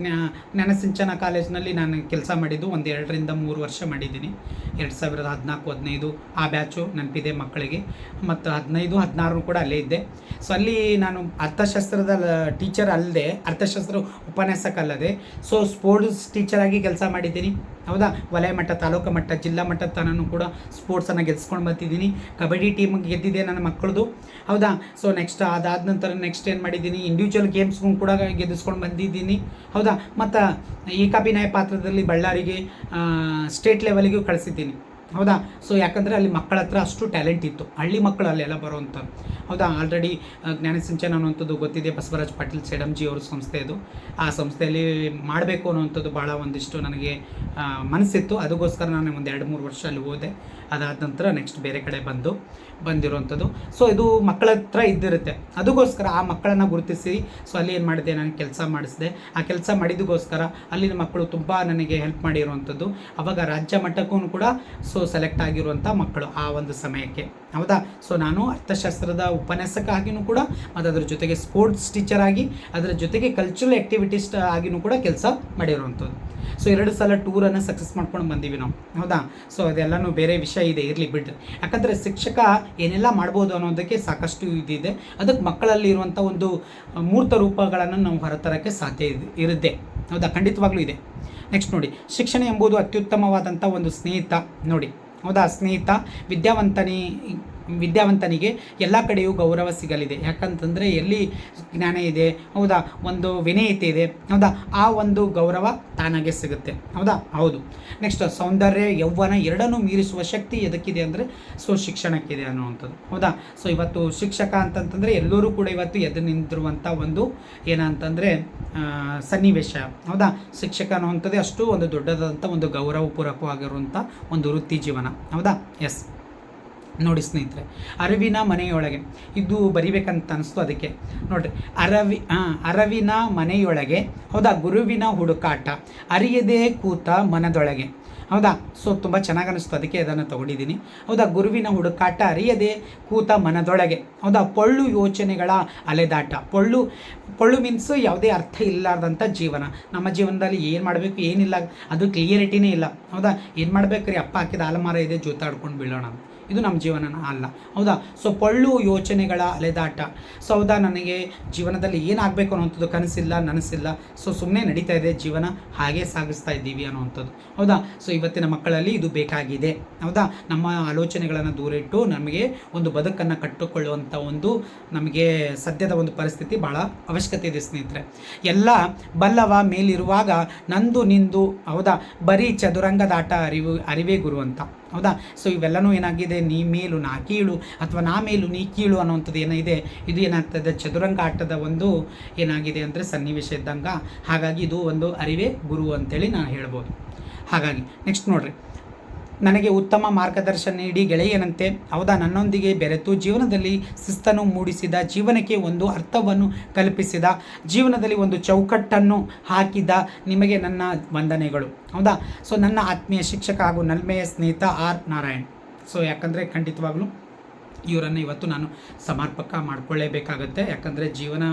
ಜ್ಞಾನಸಿಂಚನ ಕಾಲೇಜ್ನಲ್ಲಿ ನಾನು ಕೆಲಸ ಮಾಡಿದ್ದು ಒಂದು ಎರಡರಿಂದ ಮೂರು ವರ್ಷ ಮಾಡಿದ್ದೀನಿ. ಎರಡು ಸಾವಿರದ ಹದಿನಾಲ್ಕು, ಹದಿನೈದು ಆ ಬ್ಯಾಚು ನೆನಪಿದೆ ಮಕ್ಕಳಿಗೆ. ಮತ್ತು ಹದಿನೈದು, ಹದಿನಾರು ಕೂಡ ಅಲ್ಲೇ ಇದ್ದೆ. ಸೊ ಅಲ್ಲಿ ನಾನು ಅರ್ಥಶಾಸ್ತ್ರದ ಟೀಚರ್ ಅಲ್ಲದೆ, ಅರ್ಥಶಾಸ್ತ್ರ ಉಪನ್ಯಾಸಕ ಅಲ್ಲದೆ ಸೊ ಸ್ಪೋರ್ಟ್ಸ್ ಟೀಚರಾಗಿ ಕೆಲಸ ಮಾಡಿದ್ದೀನಿ. ಹೌದಾ? ವಲಯ ಮಟ್ಟ, ತಾಲೂಕು ಮಟ್ಟ, ಜಿಲ್ಲಾ ಮಟ್ಟದ ತನೂ ಕೂಡ ಸ್ಪೋರ್ಟ್ಸನ್ನು ಗೆಲ್ಸ್ಕೊಂಡು ಬರ್ತಿದ್ದೀನಿ. ಕಬಡ್ಡಿ ಟೀಮ್ ಗೆದ್ದಿದೆ ನನ್ನ ಮಕ್ಕಳದು. ಹೌದಾ? ಸೊ ನೆಕ್ಸ್ಟ್ ಅದಾದ ನಂತರ ನೆಕ್ಸ್ಟ್ ಏನು ಮಾಡಿದ್ದೀನಿ? ಇಂಡಿವಿಜುವಲ್ ಗೇಮ್ಸ್ಗೂ ಕೂಡ ಗೆದ್ದಿಸ್ಕೊಂಡು ಬಂದಿದ್ದೀನಿ. ಹೌದಾ? ಮತ್ತು ಏಕಾಭಿನಯ ಪಾತ್ರದಲ್ಲಿ ಬಳ್ಳಾರಿಗೆ ಸ್ಟೇಟ್ ಲೆವೆಲಿಗೂ ಕಳಿಸಿದ್ದೀನಿ. ಹೌದಾ? ಸೊ ಯಾಕಂದರೆ ಅಲ್ಲಿ ಮಕ್ಕಳ ಹತ್ರ ಅಷ್ಟು ಟ್ಯಾಲೆಂಟ್ ಇತ್ತು. ಹಳ್ಳಿ ಮಕ್ಕಳು ಅಲ್ಲೆಲ್ಲ ಬರುವಂಥ ಹೌದಾ? ಆಲ್ರೆಡಿ ಜ್ಞಾನಸಿಂಚನ ಅನ್ನೋಂಥದ್ದು ಗೊತ್ತಿದೆ. ಬಸವರಾಜ್ ಪಾಟೀಲ್ ಸೇಡಂಜಿ ಅವ್ರ ಸಂಸ್ಥೆ ಇದು ಆ ಸಂಸ್ಥೆಯಲ್ಲಿ ಮಾಡಬೇಕು ಅನ್ನುವಂಥದ್ದು ಭಾಳ ಒಂದಿಷ್ಟು ನನಗೆ ಮನಸ್ಸಿತ್ತು. ಅದಕ್ಕೋಸ್ಕರ ನಾನು ಒಂದು ಎರಡು ಮೂರು ವರ್ಷ ಅಲ್ಲಿ ಹೋದೆ. ಅದಾದ ನಂತರ ನೆಕ್ಸ್ಟ್ ಬೇರೆ ಕಡೆ ಬಂದು, ಬಂದಿರುವಂಥದ್ದು. ಸೊ ಇದು ಮಕ್ಕಳ ಹತ್ರ ಇದ್ದಿರುತ್ತೆ. ಅದಕ್ಕೋಸ್ಕರ ಆ ಮಕ್ಕಳನ್ನು ಗುರುತಿಸಿ ಸೊ ಅಲ್ಲಿ ಏನು ಮಾಡಿದೆ? ನಾನು ಕೆಲಸ ಮಾಡಿಸಿದೆ. ಆ ಕೆಲಸ ಮಾಡಿದಕ್ಕೋಸ್ಕರ ಅಲ್ಲಿನ ಮಕ್ಕಳು ತುಂಬ ನನಗೆ ಹೆಲ್ಪ್ ಮಾಡಿರುವಂಥದ್ದು. ಅವಾಗ ರಾಜ್ಯ ಮಟ್ಟಕ್ಕೂ ಕೂಡ ಸೊ ಸೆಲೆಕ್ಟ್ ಆಗಿರುವಂಥ ಮಕ್ಕಳು ಆ ಒಂದು ಸಮಯಕ್ಕೆ. ಹೌದಾ? ಸೊ ನಾನು ಅರ್ಥಶಾಸ್ತ್ರದ ಉಪನ್ಯಾಸಕ ಆಗಿನೂ ಕೂಡ, ಮತ್ತು ಅದರ ಜೊತೆಗೆ ಸ್ಪೋರ್ಟ್ಸ್ ಟೀಚರ್ ಆಗಿ, ಅದರ ಜೊತೆಗೆ ಕಲ್ಚರಲ್ ಆ್ಯಕ್ಟಿವಿಟೀಸ್ ಆಗಿಯೂ ಕೂಡ ಕೆಲಸ ಮಾಡಿರುವಂಥದ್ದು. ಸೊ ಎರಡು ಸಲ ಟೂರನ್ನು ಸಕ್ಸಸ್ ಮಾಡ್ಕೊಂಡು ಬಂದೀವಿ ನಾವು. ಹೌದಾ? ಸೊ ಅದೆಲ್ಲನೂ ಬೇರೆ ವಿಷಯ ಇದೆ, ಇರಲಿ ಬಿಡ್ರಿ. ಯಾಕಂದರೆ ಶಿಕ್ಷಕ ಏನೆಲ್ಲ ಮಾಡ್ಬೋದು ಅನ್ನೋದಕ್ಕೆ ಸಾಕಷ್ಟು ಇದಿದೆ. ಅದಕ್ಕೆ ಮಕ್ಕಳಲ್ಲಿ ಇರುವಂಥ ಒಂದು ಮೂರ್ತ ರೂಪಗಳನ್ನು ನಾವು ಹೊರತರೋಕ್ಕೆ ಸಾಧ್ಯ ಇರುತ್ತೆ. ಹೌದಾ? ಖಂಡಿತವಾಗ್ಲೂ ಇದೆ. ನೆಕ್ಸ್ಟ್ ನೋಡಿ. ಶಿಕ್ಷಣ ಎಂಬುದು ಅತ್ಯುತ್ತಮವಾದಂಥ ಒಂದು ಸ್ನೇಹಿತ. ನೋಡಿ. ಹೌದಾ? ಸ್ನೇಹಿತ, ವಿದ್ಯಾವಂತನಿ ವಿದ್ಯಾವಂತನಿಗೆ ಎಲ್ಲ ಕಡೆಯೂ ಗೌರವ ಸಿಗಲಿದೆ. ಯಾಕಂತಂದರೆ ಎಲ್ಲಿ ಜ್ಞಾನ ಇದೆ, ಹೌದಾ, ಒಂದು ವಿನಯತೆ ಇದೆ, ಹೌದಾ, ಆ ಒಂದು ಗೌರವ ತಾನಾಗೆ ಸಿಗುತ್ತೆ. ಹೌದಾ, ಹೌದು. ನೆಕ್ಸ್ಟ್ ಸೌಂದರ್ಯ ಯೌವನ ಎರಡನ್ನೂ ಮೀರಿಸುವ ಶಕ್ತಿ ಎದಕ್ಕಿದೆ ಅಂದರೆ ಸೊ ಶಿಕ್ಷಣಕ್ಕಿದೆ ಅನ್ನುವಂಥದ್ದು. ಹೌದಾ, ಸೊ ಇವತ್ತು ಶಿಕ್ಷಕ ಅಂತಂತಂದರೆ ಎಲ್ಲರೂ ಕೂಡ ಇವತ್ತು ಎದ್ದು ನಿಂತಿರುವಂಥ ಒಂದು ಏನಂತಂದರೆ ಸನ್ನಿವೇಶ. ಹೌದಾ, ಶಿಕ್ಷಕ ಅನ್ನುವಂಥದ್ದೇ ಅಷ್ಟು ಒಂದು ದೊಡ್ಡದಾದಂಥ ಒಂದು ಗೌರವಪೂರ್ವಕವಾಗಿರುವಂಥ ಒಂದು ವೃತ್ತಿ ಜೀವನ. ಹೌದಾ ಎಸ್ ನೋಡಿ ಸ್ನೇಹಿತರೆ, ಅರವಿನ ಮನೆಯೊಳಗೆ. ಇದು ಬರಿಬೇಕಂತ ಅನಿಸ್ತು ಅದಕ್ಕೆ. ನೋಡ್ರಿ, ಅರವಿ ಹಾಂ ಅರವಿನ ಮನೆಯೊಳಗೆ, ಹೌದಾ, ಗುರುವಿನ ಹುಡುಕಾಟ, ಅರಿಯದೇ ಕೂತ ಮನದೊಳಗೆ. ಹೌದಾ, ಸೊ ತುಂಬ ಚೆನ್ನಾಗಿ ಅನಿಸ್ತು ಅದಕ್ಕೆ ಅದನ್ನು ತಗೊಂಡಿದ್ದೀನಿ. ಹೌದಾ, ಗುರುವಿನ ಹುಡುಕಾಟ, ಅರಿಯದೆ ಕೂತ ಮನದೊಳಗೆ. ಹೌದಾ, ಪೊಳ್ಳು ಯೋಚನೆಗಳ ಅಲೆದಾಟ. ಪೊಳ್ಳು ಪೊಳ್ಳು ಮೀನ್ಸ್ ಯಾವುದೇ ಅರ್ಥ ಇಲ್ಲಾರ್ದಂಥ ಜೀವನ. ನಮ್ಮ ಜೀವನದಲ್ಲಿ ಏನು ಮಾಡಬೇಕು, ಏನಿಲ್ಲ, ಅದು ಕ್ಲಿಯರಿಟಿನೇ ಇಲ್ಲ. ಹೌದಾ, ಏನು ಮಾಡ್ಬೇಕು ರೀ, ಅಪ್ಪ ಹಾಕಿದ ಆಲಮಾರ ಇದೆ, ಜೋತಾಡ್ಕೊಂಡು ಬೀಳೋಣ ಇದು ನಮ್ಮ ಜೀವನನ ಅಲ್ಲ. ಹೌದಾ? ಸೊ ಪಳ್ಳು ಯೋಚನೆಗಳ ಅಲೆದಾಟ. ಸೊ ಹೌದಾ? ನನಗೆ ಜೀವನದಲ್ಲಿ ಏನಾಗಬೇಕು ಅನ್ನೋಂಥದ್ದು ಕನಸಿಲ್ಲ, ನನಸಿಲ್ಲ. ಸೊ ಸುಮ್ಮನೆ ನಡೀತಾ ಇದೆ ಜೀವನ, ಹಾಗೆ ಸಾಗಿಸ್ತಾ ಇದ್ದೀವಿ ಅನ್ನೋವಂಥದ್ದು. ಹೌದಾ? ಸೊ ಇವತ್ತಿನ ಮಕ್ಕಳಲ್ಲಿ ಇದು ಬೇಕಾಗಿದೆ. ಹೌದಾ? ನಮ್ಮ ಆಲೋಚನೆಗಳನ್ನು ದೂರಿಟ್ಟು ನಮಗೆ ಒಂದು ಬದುಕನ್ನು ಕಟ್ಟಿಕೊಳ್ಳುವಂಥ ಒಂದು ನಮಗೆ ಸದ್ಯದ ಒಂದು ಪರಿಸ್ಥಿತಿ ಭಾಳ ಅವಶ್ಯಕತೆ ಇದೆ ಸ್ನೇಹಿತರೆ. ಎಲ್ಲ ಬಲ್ಲವ ಮೇಲಿರುವಾಗ ನಂದು ನಿಂದು, ಹೌದಾ? ಬರೀ ಚದುರಂಗದಾಟ ಅರಿವು, ಅರಿವೇ ಗುರು ಅಂತ. ಹೌದಾ? ಸೊ ಇವೆಲ್ಲನೂ ಏನಾಗಿದೆ? ನೀ ಮೇಲು, ನಾ ಕೀಳು. ಅಥವಾ ನಾ ಮೇಲು, ನೀ ಕೀಳು ಅನ್ನುವಂಥದ್ದು ಏನಿದೆ ಇದು. ಏನಾಗ್ತದೆ? ಚದುರಂಗ ಆಟದ ಒಂದು ಏನಾಗಿದೆ ಅಂದರೆ ಸನ್ನಿವೇಶ ಇದ್ದಂಗೆ. ಹಾಗಾಗಿ ಇದು ಒಂದು ಅರಿವೇ ಗುರು ಅಂತೇಳಿ ನಾನು ಹೇಳ್ಬೋದು. ಹಾಗಾಗಿ ನೆಕ್ಸ್ಟ್ ನೋಡ್ರಿ. ನನಗೆ ಉತ್ತಮ ಮಾರ್ಗದರ್ಶನ ನೀಡಿ ಗೆಳೆಯನಂತೆ. ಹೌದಾ? ನನ್ನೊಂದಿಗೆ ಬೆರೆತು ಜೀವನದಲ್ಲಿ ಶಿಸ್ತನ್ನು ಮೂಡಿಸಿದ, ಜೀವನಕ್ಕೆ ಒಂದು ಅರ್ಥವನ್ನು ಕಲ್ಪಿಸಿದ, ಜೀವನದಲ್ಲಿ ಒಂದು ಚೌಕಟ್ಟನ್ನು ಹಾಕಿದ ನಿಮಗೆ ನನ್ನ ವಂದನೆಗಳು. ಹೌದಾ? ಸೊ, ನನ್ನ ಆತ್ಮೀಯ ಶಿಕ್ಷಕ ಹಾಗೂ ನಲ್ಮೆಯ ಸ್ನೇಹಿತ ಆರ್ ನಾರಾಯಣ್. ಸೊ, ಯಾಕಂದರೆ ಖಂಡಿತವಾಗ್ಲೂ ಇವರನ್ನು ಇವತ್ತು ನಾನು ಸಮರ್ಪಕ ಮಾಡ್ಕೊಳ್ಳೇಬೇಕಾಗತ್ತೆ. ಯಾಕಂದರೆ ಜೀವನ,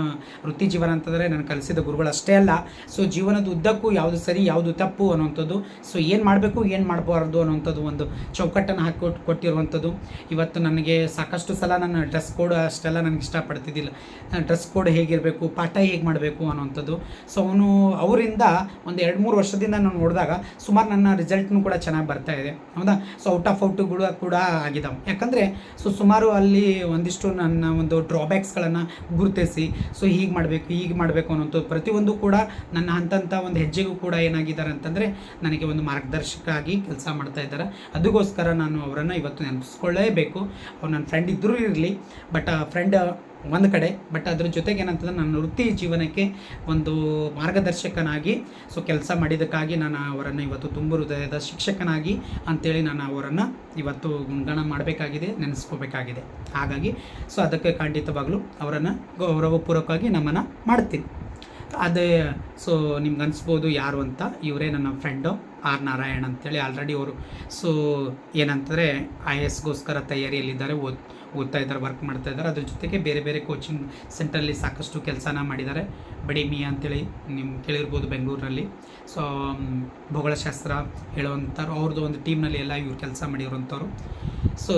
ವೃತ್ತಿ ಜೀವನ ಅಂತಂದರೆ ನಾನು ಕಲಿಸಿದ ಗುರುಗಳು ಅಷ್ಟೇ ಅಲ್ಲ. ಸೊ ಜೀವನದ ಉದ್ದಕ್ಕೂ ಯಾವುದು ಸರಿ, ಯಾವುದು ತಪ್ಪು ಅನ್ನೋವಂಥದ್ದು ಸೊ ಏನು ಮಾಡಬೇಕು, ಏನು ಮಾಡಬಾರ್ದು ಅನ್ನೋವಂಥದ್ದು ಒಂದು ಚೌಕಟ್ಟನ್ನು ಹಾಕಿ ಕೊಟ್ಟಿರುವಂಥದ್ದು. ಇವತ್ತು ನನಗೆ ಸಾಕಷ್ಟು ಸಲ ನನ್ನ ಡ್ರೆಸ್ ಕೋಡ್ ಅಷ್ಟೆಲ್ಲ ನನಗೆ ಇಷ್ಟಪಡ್ತಿದ್ದಿಲ್ಲ. ಡ್ರೆಸ್ ಕೋಡ್ ಹೇಗಿರಬೇಕು, ಪಾಠ ಹೇಗೆ ಮಾಡಬೇಕು ಅನ್ನೋವಂಥದ್ದು. ಸೊ ಅವನು, ಅವರಿಂದ ಒಂದು ಎರಡು ಮೂರು ವರ್ಷದಿಂದ ನಾನು ನೋಡಿದಾಗ ಸುಮಾರು ನನ್ನ ರಿಸಲ್ಟ್ನು ಕೂಡ ಚೆನ್ನಾಗಿ ಬರ್ತಾ ಇದೆ. ಹೌದಾ? ಸೊ ಔಟ್ ಆಫ್ ಔಟುಗಳು ಕೂಡ ಆಗಿದ್ದಾವೆ ಯಾಕಂದರೆ ಸೊ ಸುಮಾರು ಅಲ್ಲಿ ಒಂದಿಷ್ಟು ನನ್ನ ಒಂದು ಡ್ರಾಬ್ಯಾಕ್ಸ್ಗಳನ್ನು ಗುರುತಿಸಿ ಸೊ ಹೀಗೆ ಮಾಡಬೇಕು ಹೀಗೆ ಮಾಡಬೇಕು ಅನ್ನೋಂಥದ್ದು ಪ್ರತಿಯೊಂದು ಕೂಡ ನನ್ನ ಅಂತಂಥ ಒಂದು ಹೆಜ್ಜೆಗೂ ಕೂಡ ಏನಾಗಿದ್ದಾರೆ ಅಂತಂದರೆ ನನಗೆ ಒಂದು ಮಾರ್ಗದರ್ಶಕ ಆಗಿ ಕೆಲಸ ಮಾಡ್ತಾ ಇದ್ದಾರೆ. ಅದಕ್ಕೋಸ್ಕರ ನಾನು ಅವರನ್ನು ಇವತ್ತು ನೆನಪಿಸ್ಕೊಳ್ಳೇಬೇಕು. ಅವ್ರು ನನ್ನ ಫ್ರೆಂಡ್ ಇದ್ದರೂ ಇರಲಿ ಬಟ್ ಆ ಫ್ರೆಂಡ್ ಒಂದು ಕಡೆ ಬಟ್ ಅದ್ರ ಜೊತೆಗೆ ಏನಂತಂದ್ರೆ ನನ್ನ ವೃತ್ತಿ ಜೀವನಕ್ಕೆ ಒಂದು ಮಾರ್ಗದರ್ಶಕನಾಗಿ ಸೊ ಕೆಲಸ ಮಾಡಿದ್ದಕ್ಕಾಗಿ ನಾನು ಅವರನ್ನು ಇವತ್ತು ತುಂಬ ಹೃದಯದ ಶಿಕ್ಷಕನಾಗಿ ಅಂತೇಳಿ ನಾನು ಅವರನ್ನು ಇವತ್ತು ಗುಣಗಾನ ಮಾಡಬೇಕಾಗಿದೆ, ನೆನೆಸ್ಕೋಬೇಕಾಗಿದೆ. ಹಾಗಾಗಿ ಸೊ ಅದಕ್ಕೆ ಖಂಡಿತವಾಗಲೂ ಅವರನ್ನು ಗೌರವಪೂರ್ವಕವಾಗಿ ನಮ್ಮನ್ನು ಮಾಡ್ತೀನಿ. ಅದೇ ಸೊ ನಿಮ್ಗೆ ಅನಿಸ್ಬೋದು ಯಾರು ಅಂತ, ಇವರೇ ನನ್ನ ಫ್ರೆಂಡು ಆರ್ ನಾರಾಯಣ್ ಅಂತೇಳಿ ಆಲ್ರೆಡಿ ಅವರು. ಸೊ ಏನಂತಂದರೆ ಐ ಎಸ್ಗೋಸ್ಕರ ತಯಾರಿಯಲ್ಲಿದ್ದಾರೆ, ಓದ್ ಓದ್ತಾ ಇದ್ದಾರೆ ವರ್ಕ್ ಮಾಡ್ತಾ ಇದ್ದಾರೆ. ಅದ್ರ ಜೊತೆಗೆ ಬೇರೆ ಬೇರೆ ಕೋಚಿಂಗ್ ಸೆಂಟ್ರಲ್ಲಿ ಸಾಕಷ್ಟು ಕೆಲಸನ ಮಾಡಿದ್ದಾರೆ. ಬಡಿಮಿ ಅಂತೇಳಿ ನಿಮ್ಮ ಕೇಳಿರ್ಬೋದು ಬೆಂಗಳೂರಲ್ಲಿ ಸೊ ಭೂಗೋಳಶಾಸ್ತ್ರ ಹೇಳುವಂಥವ್ರು ಅವ್ರದ್ದು ಒಂದು ಟೀಮ್ನಲ್ಲಿ ಎಲ್ಲ ಇವ್ರು ಕೆಲಸ ಮಾಡಿರೋಂಥವ್ರು ಸೊ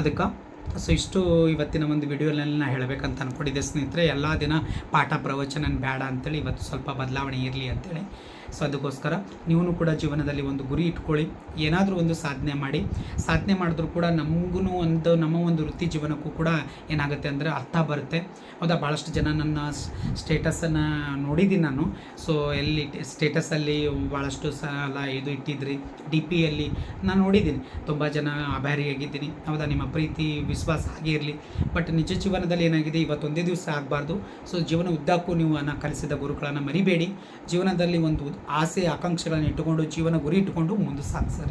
ಅದಕ್ಕೆ ಸೊ ಇಷ್ಟು ಇವತ್ತಿನ ಒಂದು ವಿಡಿಯೋನಲ್ಲಿ ನಾನು ಹೇಳಬೇಕಂತ ಅಂದ್ಕೊಂಡಿದ್ದೆ ಸ್ನೇಹಿತರೆ. ಎಲ್ಲ ದಿನ ಪಾಠ ಪ್ರವಚನ ಬೇಡ ಅಂತೇಳಿ ಇವತ್ತು ಸ್ವಲ್ಪ ಬದಲಾವಣೆ ಇರಲಿ ಅಂತೇಳಿ. ಸೊ ಅದಕ್ಕೋಸ್ಕರ ನೀವು ಕೂಡ ಜೀವನದಲ್ಲಿ ಒಂದು ಗುರಿ ಇಟ್ಕೊಳ್ಳಿ. ಏನಾದರೂ ಒಂದು ಸಾಧನೆ ಮಾಡಿ. ಸಾಧನೆ ಮಾಡಿದ್ರೂ ಕೂಡ ನಮಗೂ ಒಂದು, ನಮ್ಮ ಒಂದು ವೃತ್ತಿ ಜೀವನಕ್ಕೂ ಕೂಡ ಏನಾಗುತ್ತೆ ಅಂದರೆ ಅರ್ಥ ಬರುತ್ತೆ. ಹೌದಾ? ಭಾಳಷ್ಟು ಜನ ನನ್ನ ಸ್ಟೇಟಸನ್ನು ನೋಡಿದ್ದೀನಿ ನಾನು. ಸೊ ಎಲ್ಲಿ ಸ್ಟೇಟಸಲ್ಲಿ ಭಾಳಷ್ಟು ಸಲ ಇದು ಇಟ್ಟಿದ್ರಿ. ಡಿ ಪಿಯಲ್ಲಿ ನಾನು ನೋಡಿದ್ದೀನಿ ತುಂಬ ಜನ ಅಭಾರಿಯಾಗಿದ್ದೀನಿ. ಹೌದಾ? ನಿಮ್ಮ ಪ್ರೀತಿ, ವಿಶ್ವಾಸ ಹಾಗೆ ಇರಲಿ. ಬಟ್ ನಿಜ ಜೀವನದಲ್ಲಿ ಏನಾಗಿದೆ? ಇವತ್ತೊಂದೇ ದಿವಸ ಆಗಬಾರ್ದು. ಸೊ ಜೀವನ ಉದ್ದಕ್ಕೂ ನೀವು ಅನ್ನ ಕಲಿಸಿದ ಗುರುಗಳನ್ನು ಮರಿಬೇಡಿ. ಜೀವನದಲ್ಲಿ ಒಂದು ಆಸೆ ಆಕಾಂಕ್ಷೆಗಳನ್ನು ಇಟ್ಟುಕೊಂಡು ಜೀವನ ಗುರಿ ಇಟ್ಟುಕೊಂಡು ಮುಂದೆ ಸಾಗಿಸರಿ